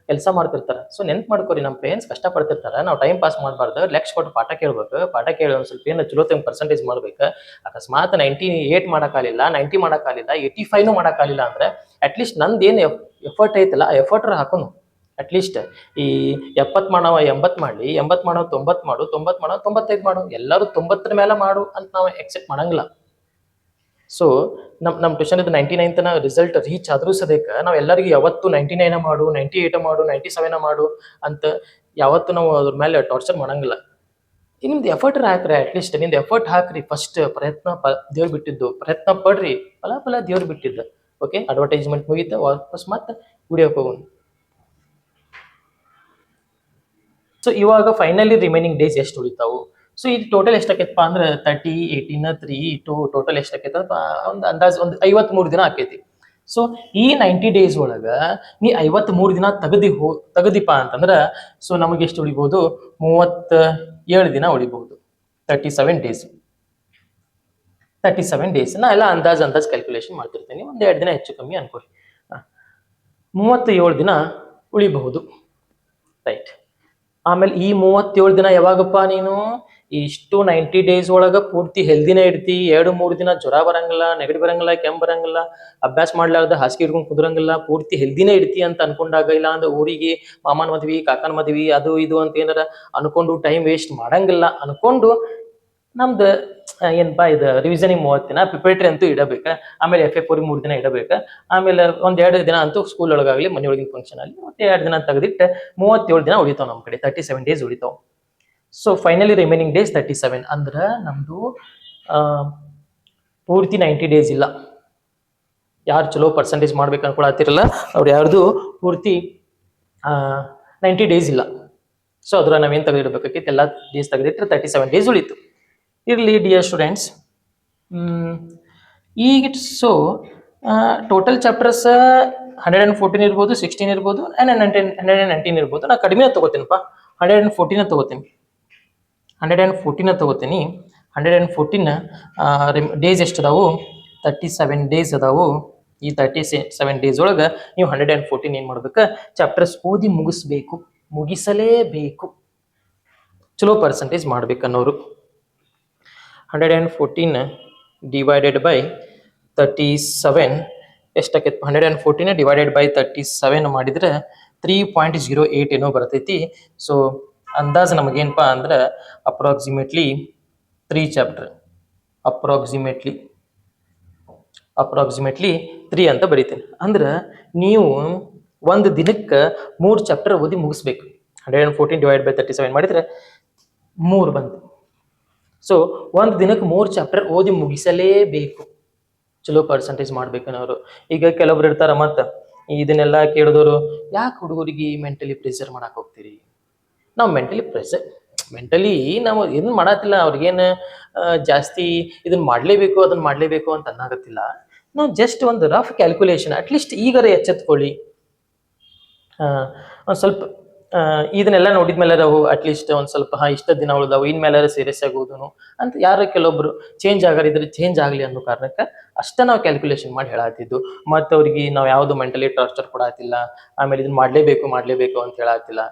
ಕೆಲಸ ಮಾಡ್ತಿರ್ತಾರ. ಸೊ ನೆನ್ಪು ಮಾಡ್ಕೊರಿ ನಮ್ಮ ಪೇರೆಂಟ್ಸ್ ಕಷ್ಟ ಪಡ್ತಿರ್ತಾರ ನಾವು ಟೈಮ್ ಪಾಸ್ ಮಾಡಬಾರ್ದು. ಲೆಕ್ಸ್ ಕೊಟ್ಟು ಪಾಠ ಕೇಳ್ಬೇಕು. ಪಾಠ ಕೇಳಿ ಒಂದು ಸ್ವಲ್ಪ ಏನು ಚಲೋ ಪರ್ಸೆಂಟೇಜ್ ಮಾಡ್ಬೇಕು. ಅಕಸ್ಮಾತ್ ನೈಂಟಿ ಏಟ್ ಮಾಡೋಕ್ಕಾಗಲಿಲ್ಲ ನೈಂಟಿ ಮಾಡೋಕ್ಕಾಗಲಿಲ್ಲ ಏಯ್ಟಿ ಫೈವ್ನು ಮಾಡೋಕ್ಕಾಗಲಿಲ್ಲ ಅಂದ್ರೆ ಅಟ್ಲೀಸ್ಟ್ ನಂದು ಏನು ಎಫರ್ಟ್ ಐತಲ್ಲ, ಆ ಎಫರ್ಟ್ ಹಾಕೋನು. ಅಟ್ಲೀಸ್ಟ್ ಈ ಎಪ್ಪತ್ತು ಮಾಡವ ಎಂಬತ್ತು ಮಾಡಲಿ ಎಂಬತ್ತು ಮಾಡೋ, ತೊಂಬತ್ತು ಮಾಡು, ತೊಂಬತ್ತು ಮಾಡೋ, ತೊಂಬತ್ತೈದು ಮಾಡು, ಎಲ್ಲರೂ ತೊಂಬತ್ತರ ಮೇಲೆ ಮಾಡು ಅಂತ ನಾವು ಎಕ್ಸೆಪ್ಟ್ ಮಾಡಂಗಿಲ್ಲ. ಸೊ ನಮ್ಮ ನಮ್ಮ ಟ್ಯೂಷನ್ ಇದು ನೈಂಟಿ ನೈನ್ತನ ರಿಸಲ್ಟ್ ರೀಚ್ ಆದರೂ ಸದ್ಯಕ್ಕೆ ನಾವು ಎಲ್ಲರಿಗೂ ಯಾವತ್ತು ನೈಂಟಿ ನೈನ ಮಾಡು ನೈಂಟಿ ಏಯ್ಟ ಮಾಡು ನೈಂಟಿ ಸೆವೆನ ಮಾಡು ಅಂತ ಯಾವತ್ತು ನಾವು ಅದ್ರ ಮೇಲೆ ಟಾರ್ಚರ್ ಮಾಡಂಗಿಲ್ಲ. ನಿಮ್ದು ಎಫರ್ಟ್ ಹಾಕ್ರಿ ಅಟ್ಲೀಸ್ಟ್ ನಿಮ್ದು ಎಫರ್ಟ್ ಹಾಕ್ರಿ ಫಸ್ಟ್ ಪ್ರಯತ್ನ ಪ, ದೇವ್ರು ಬಿಟ್ಟಿದ್ದು, ಪ್ರಯತ್ನ ಪಡ್ರಿ ಫಲ ಫಲ ದೇವ್ರು ಬಿಟ್ಟಿದ್ದು. ಓಕೆ ಅಡ್ವರ್ಟೈಸ್ಮೆಂಟ್ ಮುಗಿತ, ವಾಪಸ್ ಮತ್ತೆ ವಿಡಿಯೋಕ್ಕೆ ಹೋಗೋಣ. ಸೊ ಇವಾಗ ಫೈನಲಿ ರಿಮೈನಿಂಗ್ ಡೇಸ್ ಎಷ್ಟು ಉಳಿತಾವು? ಸೊ ಇದು ಟೋಟಲ್ ಎಷ್ಟಾಕೈತಪ್ಪ ಅಂದ್ರೆ thirty eighteen three two total ಎಷ್ಟಾಕೈತಪ್ಪ ಒಂದು ಅಂದಾಜು, ಒಂದು ಐವತ್ಮೂರು ದಿನ ಆಕೈತಿ. ಸೊ ಈ ನೈಂಟಿ ಡೇಸ್ ಒಳಗ ನೀ ಐವತ್ ಮೂರು ದಿನ ತೆಗದಿ ಹೋ, ತೆಗದಿಪ್ಪ ಅಂತಂದ್ರ ಸೊ ನಮಗೆ ಎಷ್ಟು ಉಳಿಬಹುದು ಮೂವತ್ತ ಏಳು ದಿನ ಉಳಿಬಹುದು thirty seven days thirty seven days ನಾ ಎಲ್ಲ ಅಂದಾಜ್ ಅಂದಾಜ್ ಕ್ಯಾಲ್ಕುಲೇಷನ್ ಮಾಡ್ತಿರ್ತೀನಿ. ಒಂದ್ ಎರಡು ದಿನ ಹೆಚ್ಚು ಕಮ್ಮಿ ಅನ್ಕೋರಿ ಮೂವತ್ತ ಏಳು ದಿನ ಉಳಿಬಹುದು. ರೈಟ್ ಆಮೇಲೆ ಈ ಮೂವತ್ತೇಳು ದಿನ ಯಾವಾಗಪ್ಪ ನೀನು? ಇಷ್ಟು ನೈಂಟಿ ಡೇಸ್ ಒಳಗ ಪೂರ್ತಿ ಹೆಲ್ದಿನ ಇಡ್ತಿ ಎರಡು, ಮೂರು ದಿನ ಜ್ವರ ಬರಂಗಿಲ್ಲ, ನೆಗಡಿ ಬರಂಗಿಲ್ಲ, ಕೆಮ್ಮು ಬರಂಗಿಲ್ಲ, ಅಭ್ಯಾಸ ಮಾಡ್ಲಾರ್ದ ಹಾಸಿಗೆ ಹಿಡ್ಕೊಂಡು ಕುದುರಂಗಿಲ್ಲ, ಪೂರ್ತಿ ಹೆಲ್ದಿನ ಇಡ್ತಿ ಅಂತ ಅನ್ಕೊಂಡಾಗ ಇಲ್ಲ ಅಂದ್ರೆ ಊರಿಗೆ ಮಾಮನ ಮದ್ವಿ, ಕಾಕನ ಮದ್ವಿ, ಅದು, ಇದು ಅಂತ ಏನಾರ ಅನ್ಕೊಂಡು ಟೈಮ್ ವೇಸ್ಟ್ ಮಾಡಂಗಿಲ್ಲ. ಅನ್ಕೊಂಡು ನಮ್ದು ಏನಪ್ಪಾ ಇದು ರಿವಿಸನಿಂಗ್ ಮೂವತ್ತು ದಿನ ಪ್ರಿಪೇಟ್ರಿ ಅಂತೂ ಇಡಬೇಕು. ಆಮೇಲೆ ಎಫ್ ಪೂರಿ ಮೂರು ದಿನ ಇಡಬೇಕು. ಆಮೇಲೆ ಒಂದ್ ಎರಡು ದಿನ ಅಂತೂ ಸ್ಕೂಲ್ ಒಳಗಾಗ್ಲಿ ಮನೆಯೊಳಗಿನ ಫಂಕ್ಷನ್ ಅಲ್ಲಿ ಮತ್ತೆ ಎರಡು ದಿನ ತೆಗೆದಿಟ್ಟು ಮೂವತ್ತೇಳು ದಿನ ಉಳಿತಾವ್ ನಮ್ಮ ಕಡೆ. Thirty seven days ಉಳಿತಾವ್. So finally remaining days thirty seven ಅಂದ್ರೆ ನಮ್ಮದು ಪೂರ್ತಿ ನೈಂಟಿ ಡೇಸ್ ಇಲ್ಲ. ಯಾರು ಚಲೋ ಪರ್ಸೆಂಟೇಜ್ ಮಾಡ್ಬೇಕು ಅನ್ಕೊಳತ್ತಿರಲ್ಲ, ಅವ್ರು ಯಾರ್ದು ಪೂರ್ತಿ ನೈಂಟಿ ಡೇಸ್ ಇಲ್ಲ. ಸೊ ಅದ್ರ ನಾವೇನು ತೆಗೆದಿಡ್ಬೇಕಾಗಿತ್ತು ಎಲ್ಲ ಡೇಸ್ ತೆಗೆದಿಟ್ರೆ ತರ್ಟಿ ಸೆವೆನ್ ಡೇಸ್ ಉಳಿತು. ಇರಲಿ ಡಿಯರ್ ಸ್ಟೂಡೆಂಟ್ಸ್ ಈಗ so total chapters hundred and fourteen ಇರ್ಬೋದು ಸಿಕ್ಸ್ಟೀನ್ ಇರ್ಬೋದು and nineteen hundred and nineteen ಇರ್ಬೋದು. ನಾ ಕಡಿಮೆ ತಗೋತೀನಪ್ಪ. ಹಂಡ್ರೆಡ್ ಆ್ಯಂಡ್ ಫೋರ್ಟೀನ ತಗೋತೀನಿ. ಹಂಡ್ರೆಡ್ ಆ್ಯಂಡ್ ಫೋರ್ಟೀನ ತಗೋತೀನಿ. ಹಂಡ್ರೆಡ್ ಆ್ಯಂಡ್ ಫೋರ್ಟೀನ್ ಡೇಸ್ ಎಷ್ಟು ಅದಾವು? ತರ್ಟಿ ಸೆವೆನ್ ಡೇಸ್ ಅದಾವು. ಈ ತರ್ಟಿ ಸೆವೆನ್ ಡೇಸ್ ಒಳಗೆ ನೀವು ಹಂಡ್ರೆಡ್ ಆ್ಯಂಡ್ ಫೋರ್ಟೀನ್ ಏನು ಮಾಡ್ಬೇಕು? ಚಾಪ್ಟರ್ಸ್ ಓದಿ ಮುಗಿಸ್ಬೇಕು. ಮುಗಿಸಲೇಬೇಕು. ಚಲೋ percentage ಮಾಡ್ಬೇಕನ್ನೋರು. Hundred and fourteen divided by thirty seven. ಎಷ್ಟಾಕೈತಿ hundred and fourteen divided by thirty seven ಮಾಡಿದ್ರೆ ತ್ರೀ ಪಾಯಿಂಟ್ ಜೀರೋ ಏಯ್ಟ್ ಏನೋ ಬರ್ತೈತಿ. ಸೊ ಅಂದಾಜು ನಮಗೇನಪ್ಪ ಅಂದ್ರೆ approximately three chapter approximately approximately three ಅಂತ ಬರಿತೀನಿ. ಅಂದ್ರೆ ನೀವು ಒಂದು ದಿನಕ್ಕೆ ಮೂರು ಚಾಪ್ಟರ್ ಓದಿ ಮುಗಿಸ್ಬೇಕು. Hundred and fourteen divide by thirty seven ಮಾಡಿದ್ರೆ ಮೂರು ಬಂತು. ಸೊ ಒಂದು ದಿನಕ್ಕೆ ಮೂರು ಚಾಪ್ಟರ್ ಓದಿ ಮುಗಿಸಲೇಬೇಕು. ಚಲೋ ಪರ್ಸೆಂಟೇಜ್ ಮಾಡ್ಬೇಕನ್ನೋರು. ಈಗ ಕೆಲವೊಬ್ರು ಇರ್ತಾರ ಮತ್ತ ಇದನ್ನೆಲ್ಲ ಕೇಳಿದವರು ಯಾಕೆ ಹುಡುಗರಿಗೆ ಮೆಂಟಲಿ ಪ್ರೆಷರ್ ಮಾಡಕ್ ಹೋಗ್ತೀರಿ? ನಾವು ಮೆಂಟಲಿ ಪ್ರೆಷರ್ ಮೆಂಟಲಿ ನಾವು ಏನು ಮಾಡತ್ತಿಲ್ಲ ಅವ್ರಿಗೇನು ಜಾಸ್ತಿ ಇದನ್ನ ಮಾಡಲೇಬೇಕು ಅದನ್ನ ಮಾಡಲೇಬೇಕು ಅಂತ ಅನ್ನಾಗತ್ತಿಲ್ಲ. ನಾವು ಜಸ್ಟ್ ಒಂದು ರಫ್ ಕ್ಯಾಲ್ಕುಲೇಷನ್ ಅಟ್ಲೀಸ್ಟ್ ಈಗಾರ ಎಚ್ಚೆತ್ಕೊಳ್ಳಿ. ಒಂದು ಸ್ವಲ್ಪ ಇದನ್ನೆಲ್ಲ ನೋಡಿದ್ಮೇಲೆ ನಾವು ಅಟ್ಲೀಸ್ಟ್ ಒಂದು ಸ್ವಲ್ಪ, ಹಾ, ಇಷ್ಟ ದಿನ ಉಳ್ದಾವು ಇನ್ಮೇಲೆ ಸೀರಿಯಸ್ ಆಗೋದು ಅಂತ ಯಾರು ಕೆಲವೊಬ್ರು ಚೇಂಜ್ ಆಗಾರಿದ್ರೆ ಚೇಂಜ್ ಆಗಲಿ ಅನ್ನೋ ಕಾರಣಕ್ಕೆ ಅಷ್ಟೇ ನಾವು ಕ್ಯಾಲ್ಕುಲೇಷನ್ ಮಾಡಿ ಹೇಳತ್ತಿದ್ದು ಮತ್ತು ಅವ್ರಿಗೆ ನಾವು ಯಾವುದು ಮೆಂಟಲಿ ಟಾರ್ಚರ್ ಕೊಡತ್ತಿಲ್ಲ ಆಮೇಲೆ ಇದನ್ನ ಮಾಡಲೇಬೇಕು ಮಾಡಲೇಬೇಕು ಅಂತ ಹೇಳತ್ತಿಲ್ಲ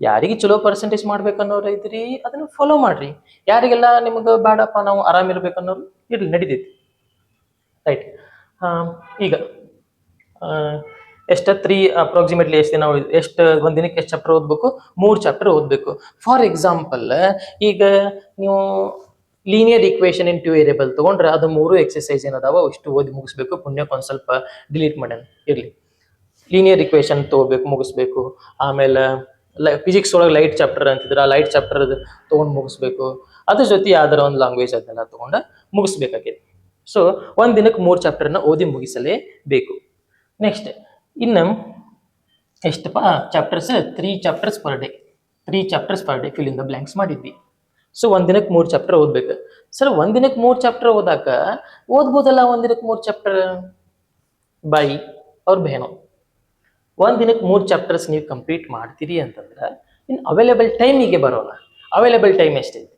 ಯಾರಿಗೆ ಚಲೋ ಪರ್ಸೆಂಟೇಜ್ ಮಾಡ್ಬೇಕನ್ನೋರು ಇದ್ರಿ, ಅದನ್ನ ಫಾಲೋ ಮಾಡ್ರಿ. ಯಾರಿಗೆಲ್ಲ ನಿಮ್ಗೆ ಬೇಡಪ್ಪ ನಾವು ಆರಾಮಿರ್ಬೇಕನ್ನೋರು ಇರ್ಲಿ, ನಡೀತೈತಿ. ರೈಟ್ ಈಗ ಎಷ್ಟು ತ್ರೀ ಅಪ್ರಾಕ್ಸಿಮೇಟ್ಲಿ ಎಷ್ಟು ದಿನ ಎಷ್ಟು ಒಂದ್ ದಿನಕ್ಕೆ ಎಷ್ಟು ಚಾಪ್ಟರ್ ಓದ್ಬೇಕು? ಮೂರು ಚಾಪ್ಟರ್ ಓದ್ಬೇಕು. ಫಾರ್ ಎಕ್ಸಾಂಪಲ್ ಈಗ ನೀವು linear equation in two variable ತಗೊಂಡ್ರೆ ಅದು ಮೂರು ಎಕ್ಸಸೈಸ್ ಏನದಾವ ಇಷ್ಟು ಓದಿ ಮುಗಿಸ್ಬೇಕು ಪುಣ್ಯಕ್ಕೆ ಒಂದು ಸ್ವಲ್ಪ ಡಿಲೀಟ್ ಮಾಡ್ಯಾನ ಇರಲಿ. ಲೀನಿಯರ್ ಇಕ್ವೇಶನ್ ತಗೋಬೇಕು, ಮುಗಿಸ್ಬೇಕು. ಆಮೇಲೆ ಫಿಸಿಕ್ಸ್ ಒಳಗೆ ಲೈಟ್ ಚಾಪ್ಟರ್ ಅಂತಿದ್ರೆ ಆ ಲೈಟ್ ಚಾಪ್ಟರ್ ತೊಗೊಂಡು ಮುಗಿಸ್ಬೇಕು. ಅದ್ರ ಜೊತೆ ಯಾವ್ದಾರ ಒಂದು ಲ್ಯಾಂಗ್ವೇಜ್ ಅದನ್ನೆಲ್ಲ ತೊಗೊಂಡು ಮುಗಿಸ್ಬೇಕಾಗಿದೆ ಸೊ ಒಂದು ದಿನಕ್ಕೆ ಮೂರು ಚಾಪ್ಟರ್ನ ಓದಿ ಮುಗಿಸಲೇಬೇಕು. ನೆಕ್ಸ್ಟ್ ಇನ್ನು ಎಷ್ಟಪ್ಪ? Chapters three chapters per day three chapters per day fill in the blanks ಮಾಡಿದ್ವಿ. ಸೊ ಒಂದಿನಕ್ಕೆ ದಿನಕ್ಕೆ ಮೂರು ಚಾಪ್ಟರ್ ಓದ್ಬೇಕು. ಸರ್ ಒಂದಿನಕ್ಕೆ ದಿನಕ್ಕೆ ಮೂರು ಚಾಪ್ಟರ್ ಓದಾಕ ಓದ್ಬೋದಲ್ಲ ಒಂದಿನಕ್ಕೆ ದಿನಕ್ಕೆ ಮೂರು ಚಾಪ್ಟರ್ ಬಾಯಿ ಅವ್ರ ಬೇನೋ. ಒಂದಿನಕ್ಕೆ ದಿನಕ್ಕೆ ಮೂರು ಚಾಪ್ಟರ್ಸ್ ನೀವು ಕಂಪ್ಲೀಟ್ ಮಾಡ್ತೀರಿ ಅಂತಂದ್ರೆ ಇನ್ನು ಅವೈಲೇಬಲ್ ಟೈಮಿಗೆ ಬರೋಣ ಅವೈಲೇಬಲ್ ಟೈಮ್ ಎಷ್ಟೈತಿ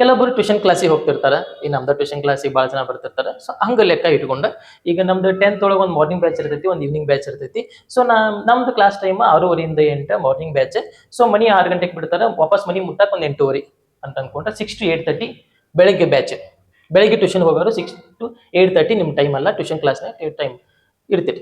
ಕೆಲವೊಬ್ರು ಟ್ಯೂಷನ್ ಕ್ಲಾಸಿಗೆ ಹೋಗ್ತಿರ್ತಾರೆ. ಈ ನಮ್ದು ಟ್ಯೂಷನ್ ಕ್ಲಾಸಿಗೆ ಭಾಳ ಜನ ಬರ್ತಿರ್ತಾರೆ. ಸೊ ಹಂಗೆ ಲೆಕ್ಕ ಇಟ್ಕೊಂಡು ಈಗ ನಮ್ದು ಟೆಂತ್ ಒಳಗೆ ಒಂದು ಮಾರ್ನಿಂಗ್ ಬ್ಯಾಚ್ ಇರ್ತೈತಿ, ಒಂದು ಈವ್ನಿಂಗ್ ಬ್ಯಾಚ್ ಇರ್ತೈತಿ. ಸೊ ನಾ, ನಮ್ದು ಕ್ಲಾಸ್ ಟೈಮ್ ಆರೂವರೆಯಿಂದ ಎಂಟು ಮಾರ್ನಿಂಗ್ ಬ್ಯಾಚ್ ಸೊ ಮನಿ ಆರು ಗಂಟೆಗೆ ಬಿಡ್ತಾರೆ. ವಾಪಸ್ ಮನಿ ಮುಟ್ಟಕ್ಕೆ ಒಂದು ಎಂಟೂವರೆ ಅಂತ ಅನ್ಕೊಂಡ್ರೆ ಸಿಕ್ಸ್ ಟು ಏಟ್ ತರ್ಟಿ ಬೆಳಗ್ಗೆ ಬ್ಯಾಚ್ ಬೆಳಗ್ಗೆ ಟ್ಯೂಷನ್ ಹೋಗೋರು ಸಿಕ್ಸ್ ಟು ಏಟ್ ತರ್ಟಿ ನಿಮ್ಮ ಟೈಮ್ ಅಲ್ಲ ಟ್ಯೂಷನ್ ಕ್ಲಾಸ್ನ ಟೈಮ್ ಇರ್ತೀರಿ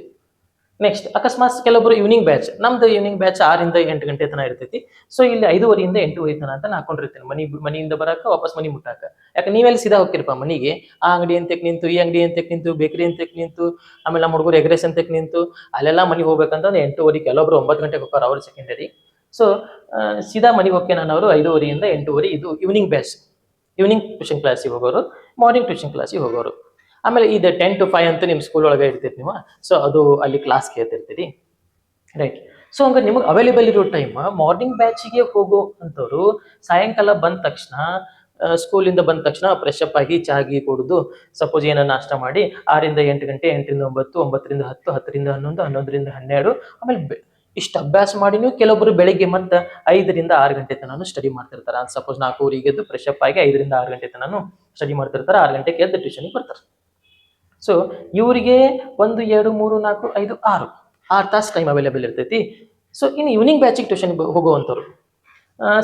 ನೆಕ್ಸ್ಟ್ ಅಕಸ್ಮಾತ್ ಕೆಲವೊಬ್ಬರು ಈವ್ನಿಂಗ್ ಬ್ಯಾಚ್ ನಮ್ದು ಈವ್ನಿಂಗ್ ಬ್ಯಾಚ್ ಆರಿಂದ ಎಂಟು ಗಂಟೆ ತನಕ ಇರ್ತೈತಿ. ಸೊ ಇಲ್ಲಿ ಐದುವರೆಯಿಂದ ಎಂಟುವರೆ ತನಕ ಅಂತ ನಾ ಹಾಕೊಂಡಿರ್ತೀನಿ. ಮನಿ ಮನೆಯಿಂದ ಬರಾಕ, ವಾಪಸ್ ಮನಿ ಮುಟ್ಟಾಕ. ಯಾಕೆ, ನೀವೆಲ್ಲಿ ಸೀದಾ ಹೋಗ್ತಿರಪ್ಪ ಮನಿಗೆ? ಆ ಅಂಗಡಿ ಅಂತಕ್ಕೆ ನಿಂತು, ಈ ಅಂಗಡಿ ಅಂತಕ್ಕೆ ನಿಂತು, ಬೇಕರಿ ಅಂತಕ್ಕೆ ನಿಂತು, ಆಮೇಲೆ ನಮ್ಮ ಹುಡುಗರು ಎಗ್ರೆಸ್ ಅಂತಕ್ಕೆ ನಿಂತು, ಅಲ್ಲೆಲ್ಲ ಮನೆಗೆ ಹೋಗ್ಬೇಕಂತಂದ್ರೆ ಎಂಟುವರೆ, ಕೆಲವೊಬ್ರು ಒಂಬತ್ತು ಗಂಟೆಗೆ ಹೋಗ್ತಾರೆ ಅವ್ರ ಸೆಕೆಂಡರಿ ಸೊ ಸೀದಾ ಮನೆಗೆ ಹೋಗ್ಕೆ ನಾನು ಅವರು ಐದುವರೆಯಿಂದ ಎಂಟೂವರೆ, ಇದು ಈವ್ನಿಂಗ್ ಬ್ಯಾಚ್ ಈವ್ನಿಂಗ್ ಟ್ಯೂಷನ್ ಕ್ಲಾಸಿಗೆ ಹೋಗೋರು ಮಾರ್ನಿಂಗ್ ಟ್ಯೂಷನ್ ಕ್ಲಾಸಿಗೆ ಹೋಗೋರು. ಆಮೇಲೆ ಇದು ಟೆನ್ ಟು ಫೈವ್ ಅಂತ ನಿಮ್ಮ ಸ್ಕೂಲ್ ಒಳಗೆ ಇರ್ತೀರಿ ನೀವು. ಸೊ ಅದು ಅಲ್ಲಿ ಕ್ಲಾಸ್ ಕೇಳ್ತಿರ್ತೀರಿ. ರೈಟ್ ಸೊ ಹಂಗ ನಿಮಗೆ ಅವೈಲೇಬಲ್ ಇರೋ ಟೈಮ್ ಮಾರ್ನಿಂಗ್ ಬ್ಯಾಚಿಗೆ ಹೋಗೋ ಅಂಥವ್ರು ಸಾಯಂಕಾಲ ಬಂದ ತಕ್ಷಣ ಸ್ಕೂಲಿಂದ ಬಂದ ತಕ್ಷಣ ಫ್ರೆಶ್ ಅಪ್ ಆಗಿ ಚಾ ಗಿ ಕುಡಿದು ಸಪೋಸ್ ಏನೋ ನಾಷ್ಟ ಮಾಡಿ, ಆರಿಂದ ಎಂಟು ಗಂಟೆ, ಎಂಟರಿಂದ ಒಂಬತ್ತು, ಒಂಬತ್ತರಿಂದ ಹತ್ತು, ಹತ್ತರಿಂದ ಹನ್ನೊಂದು, ಹನ್ನೊಂದರಿಂದ ಹನ್ನೆರಡು, ಆಮೇಲೆ ಇಷ್ಟು ಅಭ್ಯಾಸ ನೀವು ಕೆಲವೊಬ್ಬರು ಬೆಳಿಗ್ಗೆ ಮತ್ತೆ ಐದರಿಂದ ಆರು ಗಂಟೆ ತನಕ ಸ್ಟಡಿ ಮಾಡ್ತಿರ್ತಾರೆ. ಸಪೋಸ್ ನಾಲ್ಕೂವರೆಗೆ ಎದ್ದು ಫ್ರೆಶ್ ಅಪ್ ಆಗಿ ಐದರಿಂದ ಆರು ಗಂಟೆ ತನಕ ಸ್ಟಡಿ ಮಾಡ್ತಿರ್ತಾರೆ, ಆರು ಗಂಟೆಗೆ ಎದ್ದು ಟ್ಯೂಷನ್ಗೆ ಬರ್ತಾರೆ. ಸೊ ಇವರಿಗೆ ಒಂದು, ಎರಡು, ಮೂರು, ನಾಲ್ಕು, ಐದು, ಆರು ಆರು ತಾಸು ಟೈಮ್ ಅವೈಲೇಬಲ್ ಇರ್ತೈತಿ. ಸೊ ಇನ್ನು ಈವ್ನಿಂಗ್ ಬ್ಯಾಚಿಗೆ ಟ್ಯೂಷನ್ ಹೋಗುವಂಥವ್ರು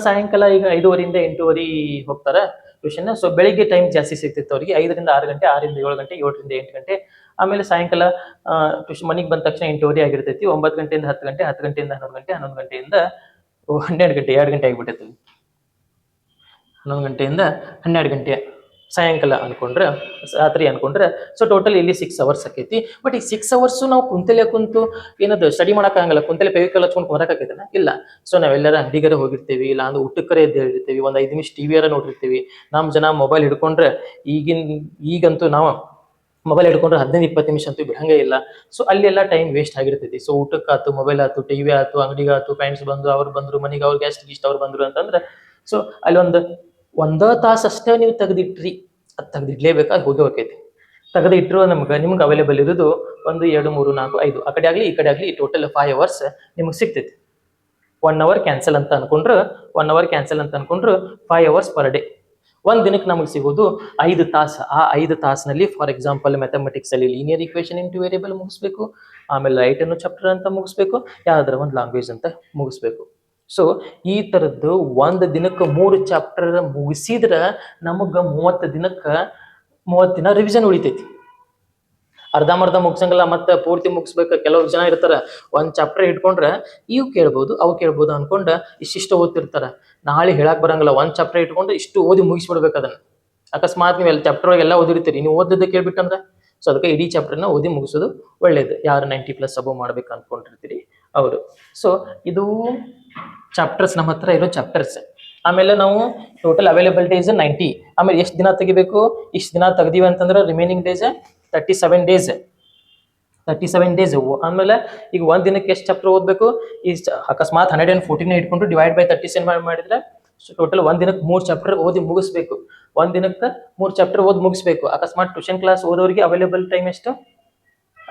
ಸಾಯಂಕಾಲ ಈಗ ಐದೂವರೆಯಿಂದ ಎಂಟೂವರೆ ಹೋಗ್ತಾರೆ ಟ್ಯೂಷನ್ ಸೊ ಬೆಳಿಗ್ಗೆ ಟೈಮ್ ಜಾಸ್ತಿ ಸಿಗ್ತಿತ್ತು ಅವರಿಗೆ. ಐದರಿಂದ ಆರು ಗಂಟೆ ಆರಿಂದ ಏಳು ಗಂಟೆ, ಏಳರಿಂದ ಎಂಟು ಗಂಟೆ. ಆಮೇಲೆ ಸಾಯಂಕಾಲ ಟ್ಯೂಷನ್ ಮನೆಗೆ ಬಂದ ತಕ್ಷಣ ಎಂಟೂವರೆ ಆಗಿರ್ತೈತಿ. ಒಂಬತ್ತು ಗಂಟೆಯಿಂದ ಹತ್ತು ಗಂಟೆ, ಹತ್ತು ಗಂಟೆಯಿಂದ ಹನ್ನೊಂದು ಗಂಟೆ, ಹನ್ನೊಂದು ಗಂಟೆಯಿಂದ ಹನ್ನೆರಡು ಗಂಟೆ, ಎರಡು ಗಂಟೆ ಆಗಿಬಿಟ್ಟೈತಿ. ಹನ್ನೊಂದು ಗಂಟೆಯಿಂದ ಹನ್ನೆರಡು ಗಂಟೆ. ಸಾಯಂಕಾಲ ಅನ್ಕೊಂಡ್ರೆ, ರಾತ್ರಿ ಅನ್ಕೊಂಡ್ರೆ ಸೊ ಟೋಟಲ್ ಇಲ್ಲಿ ಸಿಕ್ಸ್ ಅವರ್ಸ್ ಆಕೈತಿ. ಬಟ್ ಈ ಸಿಕ್ಸ್ ಅವರ್ಸು ನಾವು ಕುಂತಲೇ ಕುಂತು ಏನದು ಸ್ಟಡಿ ಮಾಡೋಕ್ಕಾಗಲ್ಲ ಕುಂತಲೇ ಪೇವಿಕಲ್ ಹಚ್ಕೊಂಡು ಕುಂದ್ರಕ್ಕಾಗೈತನ ಇಲ್ಲ. ಸೊ ನಾವೆಲ್ಲರ ಅಂಗಡಿಗರ ಹೋಗಿರ್ತೀವಿ, ಇಲ್ಲ ಅಂದ್ರೆ ಊಟಕ್ಕರೆ ಎದ್ದು ಹೇಳಿರ್ತೀವಿ ಒಂದು ಐದು ನಿಮಿಷ ಟಿ ವಿಯರ ನೋಡಿರ್ತೀವಿ. ನಮ್ಮ ಜನ ಮೊಬೈಲ್ ಹಿಡ್ಕೊಂಡ್ರೆ ಈಗಿನ, ಈಗಂತೂ ನಾವು ಮೊಬೈಲ್ ಹಿಡ್ಕೊಂಡ್ರೆ ಹದಿನೈದು, ಇಪ್ಪತ್ತು ನಿಮಿಷ ಅಂತೂ ಬಿಡಂಗೇ ಇಲ್ಲ. ಸೊ ಅಲ್ಲೆಲ್ಲ ಟೈಮ್ ವೇಸ್ಟ್ ಆಗಿರ್ತೈತಿ. ಸೊ ಊಟಕ್ಕಾತು ಮೊಬೈಲ್ ಆತು ಆತು, ಅಂಗಡಿಗೆ ಆತು ಫ್ರೆಂಡ್ಸ್ ಬಂದು, ಅವ್ರು ಬಂದ್ರು, ಮನೆಗೆ ಅವ್ರು ಗೆಸ್ಟ್ ಗಿಸ್ಟ್ ಅವ್ರು ಬಂದ್ರು ಅಂತಂದ್ರೆ ಸೊ ಅಲ್ಲಿ ಒಂದು ತಾಸು ಅಷ್ಟೇ ನೀವು ತೆಗೆದಿಟ್ರಿ. ಅದು ತೆಗೆದಿಡ್ಲೇಬೇಕು ಅದು ಹೋಗಿ ಹೋಗೈತಿ. ತೆಗೆದಿಟ್ಟರು ನಮ್ಗೆ, ನಿಮ್ಗೆ ಅವೈಲೇಬಲ್ ಇರೋದು ಒಂದು ಎರಡು ಮೂರು ನಾಲ್ಕು ಐದು. ಆ ಕಡೆ ಆಗಲಿ, ಈ ಕಡೆ ಆಗಲಿ ಟೋಟಲ್ ಫೈವ್ ಅವರ್ಸ್ ನಿಮ್ಗೆ ಸಿಗ್ತೈತಿ. ಒನ್ ಅವರ್ ಕ್ಯಾನ್ಸಲ್ ಅಂತ ಅನ್ಕೊಂಡ್ರೆ ಒನ್ ಅವರ್ ಕ್ಯಾನ್ಸಲ್ ಅಂತ ಅನ್ಕೊಂಡ್ರೆ ಫೈವ್ ಅವರ್ಸ್ ಪರ್ ಡೇ ಒಂದು ದಿನಕ್ಕೆ ನಮಗೆ ಸಿಗೋದು ಐದು ತಾಸು. ಆ ಐದು ತಾಸಿನಲ್ಲಿ ಫಾರ್ ಎಕ್ಸಾಂಪಲ್ ಮ್ಯಾಥಮೆಟಿಕ್ಸ್ ಅಲ್ಲಿ linear equation in two variable ಮುಗಿಸ್ಬೇಕು, ಆಮೇಲೆ ರೈಟ್ ಅನ್ನು ಚಾಪ್ಟರ್ ಅಂತ ಮುಗಿಸ್ಬೇಕು, ಯಾವ್ದಾರ ಒಂದು ಲ್ಯಾಂಗ್ವೇಜ್ ಅಂತ ಮುಗಿಸ್ಬೇಕು. ಸೊ ಈ ಥರದ್ದು ಒಂದು ದಿನಕ್ಕೆ ಮೂರು ಚಾಪ್ಟರ್ ಮುಗಿಸಿದ್ರೆ ನಮಗೆ ಮೂವತ್ತು ದಿನಕ್ಕೆ ಮೂವತ್ತು ದಿನ ರಿವಿಷನ್ ಉಳಿತೈತಿ. ಅರ್ಧಂಬರ್ಧ ಮುಗಿಸಂಗಿಲ್ಲ, ಮತ್ತೆ ಪೂರ್ತಿ ಮುಗಿಸ್ಬೇಕು ಕೆಲವ್ರು ಜನ ಇರ್ತಾರ, ಒಂದು ಚಾಪ್ಟರ್ ಇಟ್ಕೊಂಡ್ರೆ ಇವು ಕೇಳ್ಬೋದು, ಅವು ಕೇಳ್ಬೋದು ಅನ್ಕೊಂಡ ಇಷ್ಟಿಷ್ಟು ಓದ್ತಿರ್ತಾರೆ. ನಾಳೆ ಹೇಳಕ್ ಬರಂಗಿಲ್ಲ, ಒಂದು ಚಾಪ್ಟರ್ ಇಟ್ಕೊಂಡು ಇಷ್ಟು ಓದಿ ಮುಗಿಸ್ಬಿಡ್ಬೇಕು ಅದನ್ನ. ಅಕಸ್ಮಾತ್ ನೀವು ಎಲ್ಲ ಚಾಪ್ಟರ್ ಎಲ್ಲ ಓದಿರ್ತೀರಿ, ನೀವು ಓದಿದ್ದ ಕೇಳ್ಬಿಟ್ಟಂದ್ರೆ? ಸೊ ಅದಕ್ಕೆ ಇಡೀ ಚಾಪ್ಟರ್ನ ಓದಿ ಮುಗಿಸೋದು ಒಳ್ಳೇದು. ಯಾರು ನೈಂಟಿ ಪ್ಲಸ್ ಅಬೋ ಮಾಡ್ಬೇಕು ಅನ್ಕೊಂಡಿರ್ತೀರಿ, ಅವರು. ಸೊ ಇದು ಚಾಪ್ಟರ್ಸ್ ನಮ್ಮ ಹತ್ರ ಇರೋ ಚಾಪ್ಟರ್ಸ್ ಆಮೇಲೆ ನಾವು ಟೋಟಲ್ ಅವೈಲೇಬಲ್ ಡೇಸ್ ನೈಂಟಿ ಆಮೇಲೆ ಎಷ್ಟು ದಿನ ತೆಗಿಬೇಕು? ಇಷ್ಟು ದಿನ ತೆಗ್ದೀವಿ ಅಂತಂದ್ರೆ remaining days thirty seven days thirty seven days ಆಮೇಲೆ ಈಗ ಒಂದು ದಿನಕ್ಕೆ ಎಷ್ಟು ಚಾಪ್ಟರ್ ಓದಬೇಕು? ಈ ಅಕಸ್ಮಾತ್ ಹಂಡ್ರೆಡ್ ಆ್ಯಂಡ್ ಫೋರ್ಟಿನ್ ಇಟ್ಕೊಂಡು ಡಿವೈಡ್ ಬೈ ತರ್ಟಿ ಸೆವೆನ್ ಮಾಡಿದ್ರೆ ಟೋಟಲ್ ಒಂದು ದಿನಕ್ಕೆ ಮೂರು ಚಾಪ್ಟರ್ ಓದಿ ಮುಗಿಸ್ಬೇಕು. ಒಂದು ದಿನಕ್ಕೆ ಮೂರು ಚಾಪ್ಟರ್ ಓದಿ ಮುಗಿಸ್ಬೇಕು. ಅಕಸ್ಮಾತ್ ಟ್ಯೂಷನ್ ಕ್ಲಾಸ್ ಓದೋರಿಗೆ ಅವೈಲೇಬಲ್ ಟೈಮ್ ಎಷ್ಟು?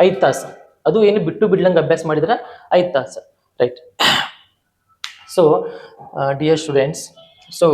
ಐದು ತಾಸು. ಅದು ಏನು ಬಿಟ್ಟು ಬಿಡ್ಲಂಗೆ ಅಭ್ಯಾಸ ಮಾಡಿದ್ರೆ ಐದು ತಾಸು. Right so dear students so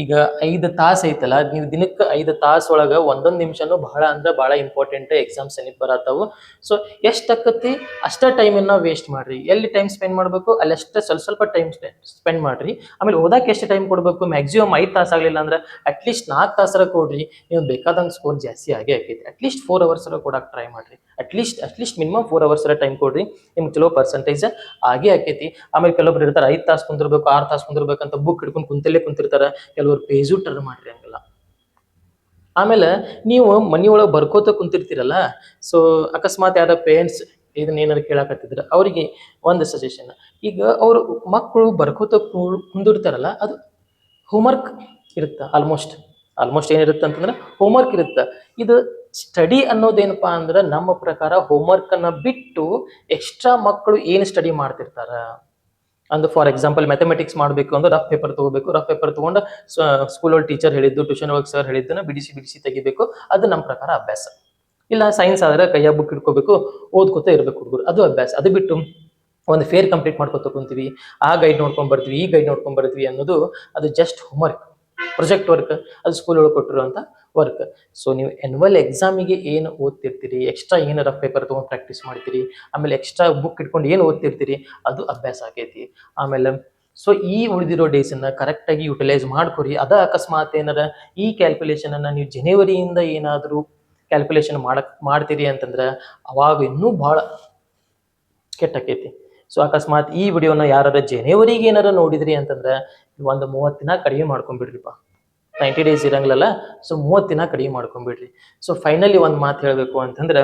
ಈಗ ಐದು ತಾಸು ಐತಲ್ಲ, ನೀವು ದಿನಕ್ಕೆ ಐದು ತಾಸು ಒಳಗೆ ಒಂದೊಂದು ನಿಮಿಷನೂ ಬಹಳ ಅಂದ್ರೆ ಭಾಳ ಇಂಪಾರ್ಟೆಂಟ್ ಎಕ್ಸಾಮ್ಸ್ ಸನಿಪ್ ಬರತ್ತವು. ಸೊ ಎಷ್ಟು ಆಕತಿ? ಅಷ್ಟೇ ಟೈಮನ್ನು ವೇಸ್ಟ್ ಮಾಡಿರಿ. ಎಲ್ಲಿ ಟೈಮ್ ಸ್ಪೆಂಡ್ ಮಾಡಬೇಕು? ಅಲ್ಲಿ ಅಷ್ಟೇ ಸ್ವಲ್ಪ ಸ್ವಲ್ಪ ಟೈಮ್ ಸ್ಪೆಂಡ್ ಮಾಡಿರಿ. ಆಮೇಲೆ ಓದಕ್ಕೆ ಎಷ್ಟು ಟೈಮ್ ಕೊಡಬೇಕು? ಮ್ಯಾಕ್ಸಿಮಮ್ ಐದು ತಾಸು ಆಗಲಿಲ್ಲ ಅಂದ್ರೆ ಅಟ್ಲೀಸ್ಟ್ ನಾಲ್ಕು ತಾಸರ ಕೊಡ್ರಿ. ನೀವು ಬೇಕಾದಂಗೆ ಸ್ಕೋರ್ ಜಾಸ್ತಿ ಆಗೇ ಆಕೈತಿ. ಅಟ್ಲೀಸ್ಟ್ ಫೋರ್ ಅವರ್ಸರ ಕೊಡೋಕೆ ಟ್ರೈ ಮಾಡ್ರಿ. At least at least minimum four hours time ಕೊಡ್ರಿ. ನಿಮ್ಗೆ ಚಲೋ ಪರ್ಸೆಂಟೇಜ್ ಆಗೇ ಆಕೈತಿ. ಆಮೇಲೆ ಕೆಲವೊಬ್ರು ಇರ್ತಾರೆ, ಐದು ತಾಸು ಕುಂದಿರ್ಬೇಕು, ಆರು ತಾಸು ಕುಂದಿರ್ಬೇಕಂತ ಬುಕ್ ಹಿಡ್ಕೊಂಡು ಕುಂತಲ್ಲೇ ಕುಂತಿರ್ತಾರೆ. ಕೆಲವರು ಪೇಜು ಟರ್ನ್ ಮಾಡ್ರಿ ಹಂಗಲ್ಲ. ಆಮೇಲೆ ನೀವು ಮನೆಯೊಳಗೆ ಬರ್ಕೋತ ಕುಂತಿರ್ತೀರಲ್ಲ ಸೊ ಅಕಸ್ಮಾತ್ ಯಾರ ಪೇರೆಂಟ್ಸ್ ಇದನ್ನ ಏನಾರು ಕೇಳಕತ್ತಿದ್ರೆ, ಅವರಿಗೆ ಒಂದು ಸಜೆಷನ್ ಈಗ ಅವರು ಮಕ್ಕಳು ಬರ್ಕೋತ ಕುಂದಿರ್ತಾರಲ್ಲ, ಅದು ಹೋಮ್ವರ್ಕ್ ಇರುತ್ತೆ ಆಲ್ಮೋಸ್ಟ್ ಆಲ್ಮೋಸ್ಟ್ ಏನಿರುತ್ತೆ ಅಂತಂದ್ರೆ ಹೋಮ್ವರ್ಕ್ ಇರುತ್ತೆ. ಇದು ಸ್ಟಡಿ ಅನ್ನೋದೇನಪ್ಪ ಅಂದ್ರೆ ನಮ್ಮ ಪ್ರಕಾರ ಹೋಮ್ವರ್ಕ್ ಅನ್ನ ಬಿಟ್ಟು ಎಕ್ಸ್ಟ್ರಾ ಮಕ್ಕಳು ಏನು ಸ್ಟಡಿ ಮಾಡ್ತಿರ್ತಾರ? ಅಂದ್ರೆ ಫಾರ್ ಎಕ್ಸಾಂಪಲ್ ಮ್ಯಾಥಮೆಟಿಕ್ಸ್ ಮಾಡಬೇಕು ಅಂದ್ರೆ ರಫ್ ಪೇಪರ್ ತಗೋಬೇಕು ರಫ್ ಪೇಪರ್ ತಗೊಂಡು ಸ್ಕೂಲ್ ಒಳಗೆ ಟೀಚರ್ ಹೇಳಿದ್ದು ಟ್ಯೂಷನ್ ಒಳಗೆ ಸರ್ ಹೇಳಿದ್ದನ್ನ ಬಿಡಿಸಿ ಬಿಡಿಸಿ ತೆಗಿಬೇಕು. ಅದು ನಮ್ಮ ಪ್ರಕಾರ ಅಭ್ಯಾಸ. ಇಲ್ಲ ಸೈನ್ಸ್ ಆದ್ರೆ ಕೈಯ ಬುಕ್ ಇಟ್ಕೋಬೇಕು, ಓದ್ಕೋತಾ ಇರಬೇಕು ಹುಡುಗರು. ಅದು ಅಭ್ಯಾಸ. ಅದು ಬಿಟ್ಟು ಒಂದು ಫೇರ್ ಕಂಪ್ಲೀಟ್ ಮಾಡ್ಕೊತ ಕುಂತೀವಿ ಆ ಗೈಡ್ ನೋಡ್ಕೊಂಡ್ ಬರ್ತೀವಿ, ಈ ಗೈಡ್ ನೋಡ್ಕೊಂಡ್ ಬರ್ತೀವಿ ಅನ್ನೋದು, ಅದು ಜಸ್ಟ್ ಹೋಮ್ವರ್ಕ್ ಪ್ರೊಜೆಕ್ಟ್ ವರ್ಕ್ ಅದು ಸ್ಕೂಲ್ ಒಳಗೆ ಕೊಟ್ಟಿರುವಂಥ ವರ್ಕ್ ಸೊ ನೀವು ಎನ್ವಲ್ ಎಕ್ಸಾಮಿಗೆ ಏನು ಓದ್ತಿರ್ತೀರಿ? ಎಕ್ಸ್ಟ್ರಾ ಏನು ಪೇಪರ್ ತೊಗೊಂಡು ಪ್ರಾಕ್ಟೀಸ್ ಮಾಡ್ತೀರಿ? ಆಮೇಲೆ ಎಕ್ಸ್ಟ್ರಾ ಬುಕ್ ಇಟ್ಕೊಂಡು ಏನು ಓದ್ತಿರ್ತೀರಿ? ಅದು ಅಭ್ಯಾಸ ಆಗೈತಿ ಆಮೇಲೆ ಸೊ ಈ ಉಳಿದಿರೋ ಡೇಸನ್ನ ಕರೆಕ್ಟಾಗಿ ಯುಟಿಲೈಸ್ ಮಾಡ್ಕೊರಿ. ಅದ ಅಕಸ್ಮಾತ್ ಏನಾರ ಈ ಕ್ಯಾಲ್ಕುಲೇಷನ್ ಅನ್ನ ನೀವು ಜನವರಿಯಿಂದ ಏನಾದರೂ ಕ್ಯಾಲ್ಕುಲೇಷನ್ ಮಾಡಕ್, ಮಾಡ್ತೀರಿ ಅಂತಂದ್ರೆ ಅವಾಗ ಇನ್ನೂ ಭಾಳ ಕೆಟ್ಟಾಕೈತಿ. ಸೊ ಅಕಸ್ಮಾತ್ ಈ ವಿಡಿಯೋನ ಯಾರು ಜನವರಿಗೆ ಏನಾರ ನೋಡಿದ್ರಿ ಅಂತಂದ್ರೆ ಒಂದು ಮೂವತ್ತು ದಿನ ಕಡಿಮೆ ಮಾಡ್ಕೊಂಡ್ಬಿಡ್ರಿಪ್ಪ. ನೈಂಟಿ ಡೇಸ್ ಇರಂಗಿಲ್ಲಲ್ಲ, ಸೊ ಮೂವತ್ತು ದಿನ ಕಡಿಮೆ ಮಾಡ್ಕೊಂಡ್ಬಿಡ್ರಿ. ಸೊ ಫೈನಲಿ ಒಂದು ಮಾತು ಹೇಳಬೇಕು ಅಂತಂದ್ರೆ,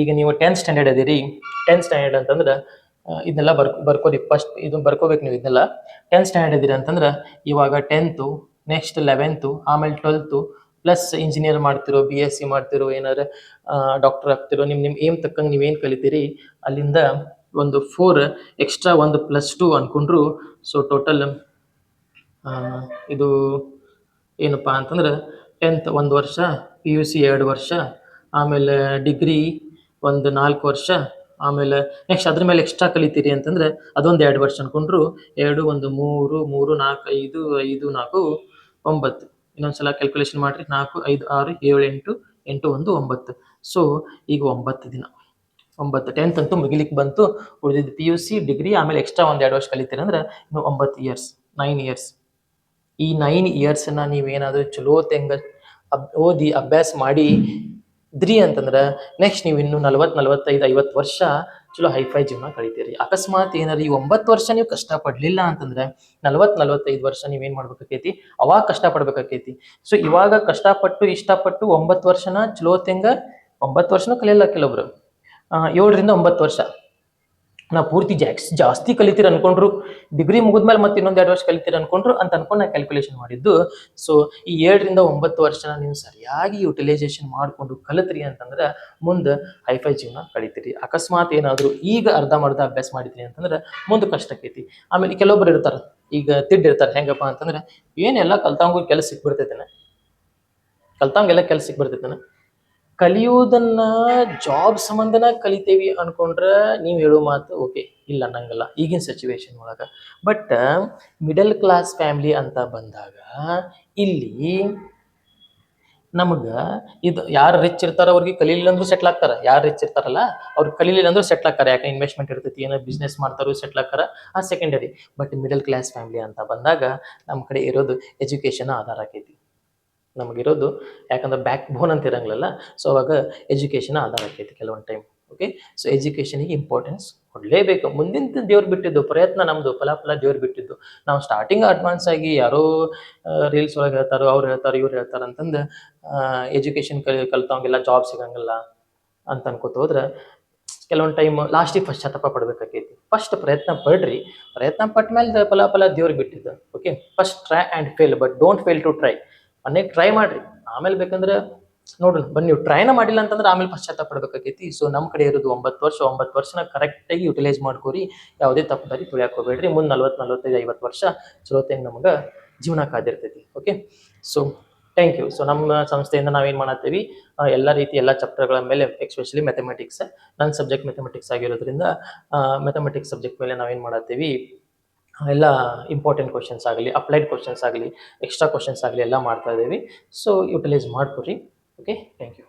ಈಗ ನೀವು ಟೆಂತ್ ಸ್ಟ್ಯಾಂಡರ್ಡ್ ಅದೀರಿ. ಟೆಂತ್ ಸ್ಟ್ಯಾಂಡರ್ಡ್ ಅಂತಂದ್ರೆ ಇದನ್ನೆಲ್ಲ ಬರ್ಕೊ ಬರ್ಕೋರಿ ಫಸ್ಟ್ ಇದನ್ನ ಬರ್ಕೋಬೇಕು ನೀವು ಇದನ್ನೆಲ್ಲ. ಟೆಂತ್ ಸ್ಟ್ಯಾಂಡರ್ಡ್ ಇದ್ದೀರಿ ಅಂತಂದ್ರೆ, ಇವಾಗ ಟೆಂತು ನೆಕ್ಸ್ಟ್ ಲೆವೆಂತು ಆಮೇಲೆ ಟ್ವೆಲ್ತು ಪ್ಲಸ್ ಇಂಜಿನಿಯರ್ ಮಾಡ್ತಿರೋ ಬಿ ಎಸ್ ಸಿ ಮಾಡ್ತಿರೋ, ಏನಾರ ಡಾಕ್ಟರ್ ಆಗ್ತಿರೋ ನಿಮ್ಮ ನಿಮ್ಮ ಏಮ್ ತಕ್ಕಂಗೆ ನೀವೇನು ಕಲಿತೀರಿ, ಅಲ್ಲಿಂದ ಒಂದು ಫೋರ್ ಎಕ್ಸ್ಟ್ರಾ ಒಂದು ಪ್ಲಸ್ ಟು ಅನ್ಕೊಂಡ್ರು. ಸೊ ಟೋಟಲ್ ಇದು ಏನಪ್ಪ ಅಂತಂದ್ರೆ ಟೆಂತ್ ಒಂದು ವರ್ಷ ಪಿ ಯು ಸಿ ಎರಡು ವರ್ಷ, ಆಮೇಲೆ ಡಿಗ್ರಿ ಒಂದು ನಾಲ್ಕು ವರ್ಷ, ಆಮೇಲೆ ನೆಕ್ಸ್ಟ್ ಅದ್ರ ಮೇಲೆ ಎಕ್ಸ್ಟ್ರಾ ಕಲಿತೀರಿ ಅಂತಂದ್ರೆ ಅದೊಂದು ಎರಡು ವರ್ಷ ಅನ್ಕೊಂಡ್ರು. ಎರಡು, ಒಂದು, ಮೂರು ಮೂರು, ನಾಲ್ಕು, ಐದು ಐದು, ನಾಲ್ಕು, ಒಂಬತ್ತು. ಇನ್ನೊಂದ್ಸಲ ಕ್ಯಾಲ್ಕುಲೇಷನ್ ಮಾಡಿರಿ. ನಾಲ್ಕು, ಐದು, ಆರು, ಏಳು, ಎಂಟು ಎಂಟು, ಒಂದು, ಒಂಬತ್ತು. ಸೊ ಈಗ ಒಂಬತ್ತು ದಿನ. ಒಂಬತ್ತು ಟೆಂತ್ ಅಂತೂ ಮುಗಿಲಿಕ್ಕೆ ಬಂತು, ಉಳಿದಿದ್ದು ಪಿ ಯು ಸಿ ಡಿಗ್ರಿ ಆಮೇಲೆ ಎಕ್ಸ್ಟ್ರಾ ಒಂದು ಎರಡು ವರ್ಷ ಕಲಿತೀರಿ ಅಂದ್ರೆ ಇನ್ನು ಒಂಬತ್ತು ಇಯರ್ಸ್ ನೈನ್ ಇಯರ್ಸ್ ಈ ನೈನ್ ಇಯರ್ಸನ್ನ ನೀವೇನಾದರೂ ಚಲೋ ತೆಂಗ ಓದಿ ಅಭ್ಯಾಸ ಮಾಡಿ ಇದ್ರಿ ಅಂತಂದ್ರೆ ನೆಕ್ಸ್ಟ್ ನೀವು ಇನ್ನು ನಲ್ವತ್ತು, ನಲ್ವತ್ತೈದು, ಐವತ್ತು ವರ್ಷ ಚಲೋ ಹೈಫೈ ಜೀವನ ಕಳಿತೀರಿ. ಅಕಸ್ಮಾತ್ ಏನಾರ ಈ ಒಂಬತ್ತು ವರ್ಷ ನೀವು ಕಷ್ಟಪಡಲಿಲ್ಲ ಅಂತಂದ್ರೆ ನಲ್ವತ್ತು, ನಲ್ವತ್ತೈದು ವರ್ಷ ನೀವೇನು ಮಾಡ್ಬೇಕಾಕೈತಿ? ಅವಾಗ ಕಷ್ಟಪಡ್ಬೇಕಾಕೈತಿ. ಸೊ ಇವಾಗ ಕಷ್ಟಪಟ್ಟು ಇಷ್ಟಪಟ್ಟು ಒಂಬತ್ತು ವರ್ಷನ ಚಲೋ ತೆಂಗ ಒಂಬತ್ತು ವರ್ಷನೂ ಕಲಿಯಲ್ಲ ಕೆಲವೊಬ್ರು ಏಳರಿಂದ ಒಂಬತ್ತು ವರ್ಷ. ನಾವು ಪೂರ್ತಿ ಜಾಕ್ಸ್, ಜಾಸ್ತಿ ಕಲಿತೀರ ಅನ್ಕೊಂಡ್ರು, ಡಿಗ್ರಿ ಮುಗಿದ್ಮೇಲೆ ಮತ್ತೆ ಇನ್ನೊಂದು ಎರಡು ವರ್ಷ ಕಲಿತೀರ ಅನ್ಕೊಂಡ್ರು ಅಂತ ಅನ್ಕೊಂಡು ನಾನು ಕ್ಯಾಲ್ಕುಲೇಷನ್ ಮಾಡಿದ್ದು. ಸೊ ಈ ಏಳರಿಂದ ಒಂಬತ್ತು ವರ್ಷನ ನೀವು ಸರಿಯಾಗಿ ಯುಟಿಲೈಸೇಷನ್ ಮಾಡಿಕೊಂಡು ಕಲಿತ್ರಿ ಅಂತಂದ್ರೆ, ಮುಂದೆ ಹೈಫೈ ಜೀವನ ಕಳಿತೀರಿ. ಅಕಸ್ಮಾತ್ ಏನಾದರೂ ಈಗ ಅರ್ಧ ಅರ್ಧಂಬರ್ಧ ಅಭ್ಯಾಸ ಮಾಡಿದ್ರಿ ಅಂತಂದ್ರೆ, ಮುಂದೆ ಕಷ್ಟಕ್ಕೈತಿ ಆಮೇಲೆ ಕೆಲವೊಬ್ಬರು ಇರ್ತಾರೆ, ಈಗ ತಿಡ್ಡಿರ್ತಾರೆ ಹೆಂಗಪ್ಪ ಅಂತಂದ್ರೆ ಏನೆಲ್ಲ ಕಲ್ತಂಗೂ ಕೆಲಸ ಸಿಕ್ಬಿಡ್ತೈತೇನೆ? ಕಲ್ತಂಗೆಲ್ಲ ಕೆಲಸ ಸಿಕ್ಬಿಡ್ತೈತೇನೆ? ಕಲಿಯೋದನ್ನ ಜಾಬ್ ಸಂಬಂಧನ ಕಲಿತೇವಿ ಅನ್ಕೊಂಡ್ರೆ ನೀವು ಹೇಳೋ ಮಾತು ಓಕೆ ಇಲ್ಲ ಅನ್ನಂಗಲ್ಲ. ಈಗಿನ ಸಿಚುವೇಶನ್ ಒಳಗೆ. ಬಟ್ ಮಿಡಲ್ ಕ್ಲಾಸ್ ಫ್ಯಾಮಿಲಿ ಅಂತ ಬಂದಾಗ, ಇಲ್ಲಿ ನಮಗೆ ಇದು ಯಾರು ರಿಚ್ ಇರ್ತಾರ ಅವ್ರಿಗೆ ಕಲೀಲಿಲ್ಲ ಅಂದ್ರೂ ಸೆಟ್ಲ್ ಆಗ್ತಾರ. ಯಾರು ರಿಚ್ ಇರ್ತಾರಲ್ಲ, ಅವ್ರು ಕಲೀಲಿಲ್ಲ ಅಂದ್ರೂ ಸೆಟ್ಲ್ ಆಗ್ತಾರೆ. ಯಾಕೆ ಇನ್ವೆಸ್ಟ್ಮೆಂಟ್ ಇರ್ತೈತಿ, ಏನೋ ಬಿಸ್ನೆಸ್ ಮಾಡ್ತಾರೋ ಸೆಟ್ಲ್ ಆಗ್ತಾರ. ಆ secondary but middle class family ಅಂತ ಬಂದಾಗ ನಮ್ಮ ಕಡೆ ಇರೋದು ಎಜುಕೇಷನ್ ಆಧಾರ ಆಕೈತಿ. ನಮಗಿರೋದು. ಯಾಕಂದ್ರೆ ಬ್ಯಾಕ್ ಬೋನ್ ಅಂತ ಇರಂಗಿಲ್ಲ ಸೊ ಅವಾಗ ಎಜುಕೇಷನ್ ಆಧಾರ ಆಕೈತಿ ಕೆಲವೊಂದು ಟೈಮ್ ಓಕೆ ಸೊ ಎಜುಕೇಷನಿಗೆ ಇಂಪಾರ್ಟೆನ್ಸ್ ಕೊಡಲೇಬೇಕು. ಮುಂದಿನ ದೇವ್ರು ಬಿಟ್ಟಿದ್ದು, ಪ್ರಯತ್ನ ನಮ್ಮದು ಫಲಾಫಲ ದೇವ್ರು ಬಿಟ್ಟಿದ್ದು. ನಾವು ಸ್ಟಾರ್ಟಿಂಗ್ ಅಡ್ವಾನ್ಸ್ ಆಗಿ ಯಾರೋ ರೀಲ್ಸ್ ಒಳಗೆ ಹೇಳ್ತಾರೋ, ಅವ್ರು ಹೇಳ್ತಾರೋ, ಇವ್ರು ಹೇಳ್ತಾರೆ ಅಂತಂದು ಎಜುಕೇಷನ್ ಕಲಿ, ಕಲಿತವಂಗೆಲ್ಲ ಜಾಬ್ ಸಿಗಂಗಿಲ್ಲ ಅಂತ ಅನ್ಕೋತ ಹೋದ್ರೆ, ಕೆಲವೊಂದು ಟೈಮ್ ಲಾಸ್ಟಿಗೆ ಶತಪ ಪಡ್ಬೇಕಾಕೈತಿ. ಫಸ್ಟ್ ಪ್ರಯತ್ನ ಪಡ್ರಿ. ಪ್ರಯತ್ನ ಪಟ್ಟ ಮೇಲೆ ಫಲಾಫಲ ದೇವ್ರಿಗೆ ಬಿಟ್ಟಿದ್ದು. Okay first try and fail but don't fail to try ಮನೆಗೆ ಟ್ರೈ ಮಾಡ್ರಿ. ಆಮೇಲೆ ಬೇಕಂದ್ರೆ ನೋಡ್ರಿ, ಬನ್ನಿ ನೀವು ಟ್ರೈನ ಮಾಡಿಲ್ಲ ಅಂತಂದ್ರೆ ಆಮೇಲೆ ಪಶ್ಚಾತ್ತಾಪ ಪಡ್ಬೇಕಾಗೈತಿ. ಸೊ ನಮ್ಮ ಕಡೆ ಇರೋದು ಒಂಬತ್ತು ವರ್ಷ, ಒಂಬತ್ತು ವರ್ಷನ ಕರೆಕ್ಟಾಗಿ ಯುಟಿಲೈಸ್ ಮಾಡ್ಕೋರಿ. ಯಾವುದೇ ತಪ್ಪು ದಾರಿ ತುಳಿಯಾಕ್ ಹೋಗ್ಬೇಡ್ರಿ. ಮುಂದೆ ನಲ್ವತ್ತು, ನಲ್ವತ್ತೈದು, ಐವತ್ತು ವರ್ಷ ಚಲೋತೆಂಗ್ ನಮಗೆ ಜೀವನ ಕಾದಿರ್ತೈತಿ. Okay so thank you so ನಮ್ಮ ಸಂಸ್ಥೆಯಿಂದ ನಾವೇನು ಮಾಡತ್ತೀವಿ? ಎಲ್ಲ ರೀತಿ ಎಲ್ಲ ಚಾಪ್ಟರ್ಗಳ ಮೇಲೆ ಎಕ್ಸ್ಪೆಷಲಿ ಮೆಥಮೆಟಿಕ್ಸ್ ನನ್ನ ಸಬ್ಜೆಕ್ಟ್ ಮೆಥಮೆಟಿಕ್ಸ್ ಆಗಿರೋದ್ರಿಂದ ಮೆಥಮೆಟಿಕ್ಸ್ ಸಬ್ಜೆಕ್ಟ್ ಮೇಲೆ ನಾವೇನು ಮಾಡತ್ತೀವಿ? ಎಲ್ಲ ಇಂಪಾರ್ಟೆಂಟ್ ಕ್ವಶನ್ಸ್ ಆಗಲಿ ಅಪ್ಲೈಡ್ ಕ್ವಶನ್ಸ್ ಆಗಲಿ ಎಕ್ಸ್ಟ್ರಾ ಕ್ವಶನ್ಸ್ ಆಗಲಿ ಎಲ್ಲ ಮಾಡ್ತಾ ಇದ್ದೀವಿ. ಸೊ ಯುಟಿಲೈಸ್ ಮಾಡಿಕೊಡ್ರಿ. Okay thank you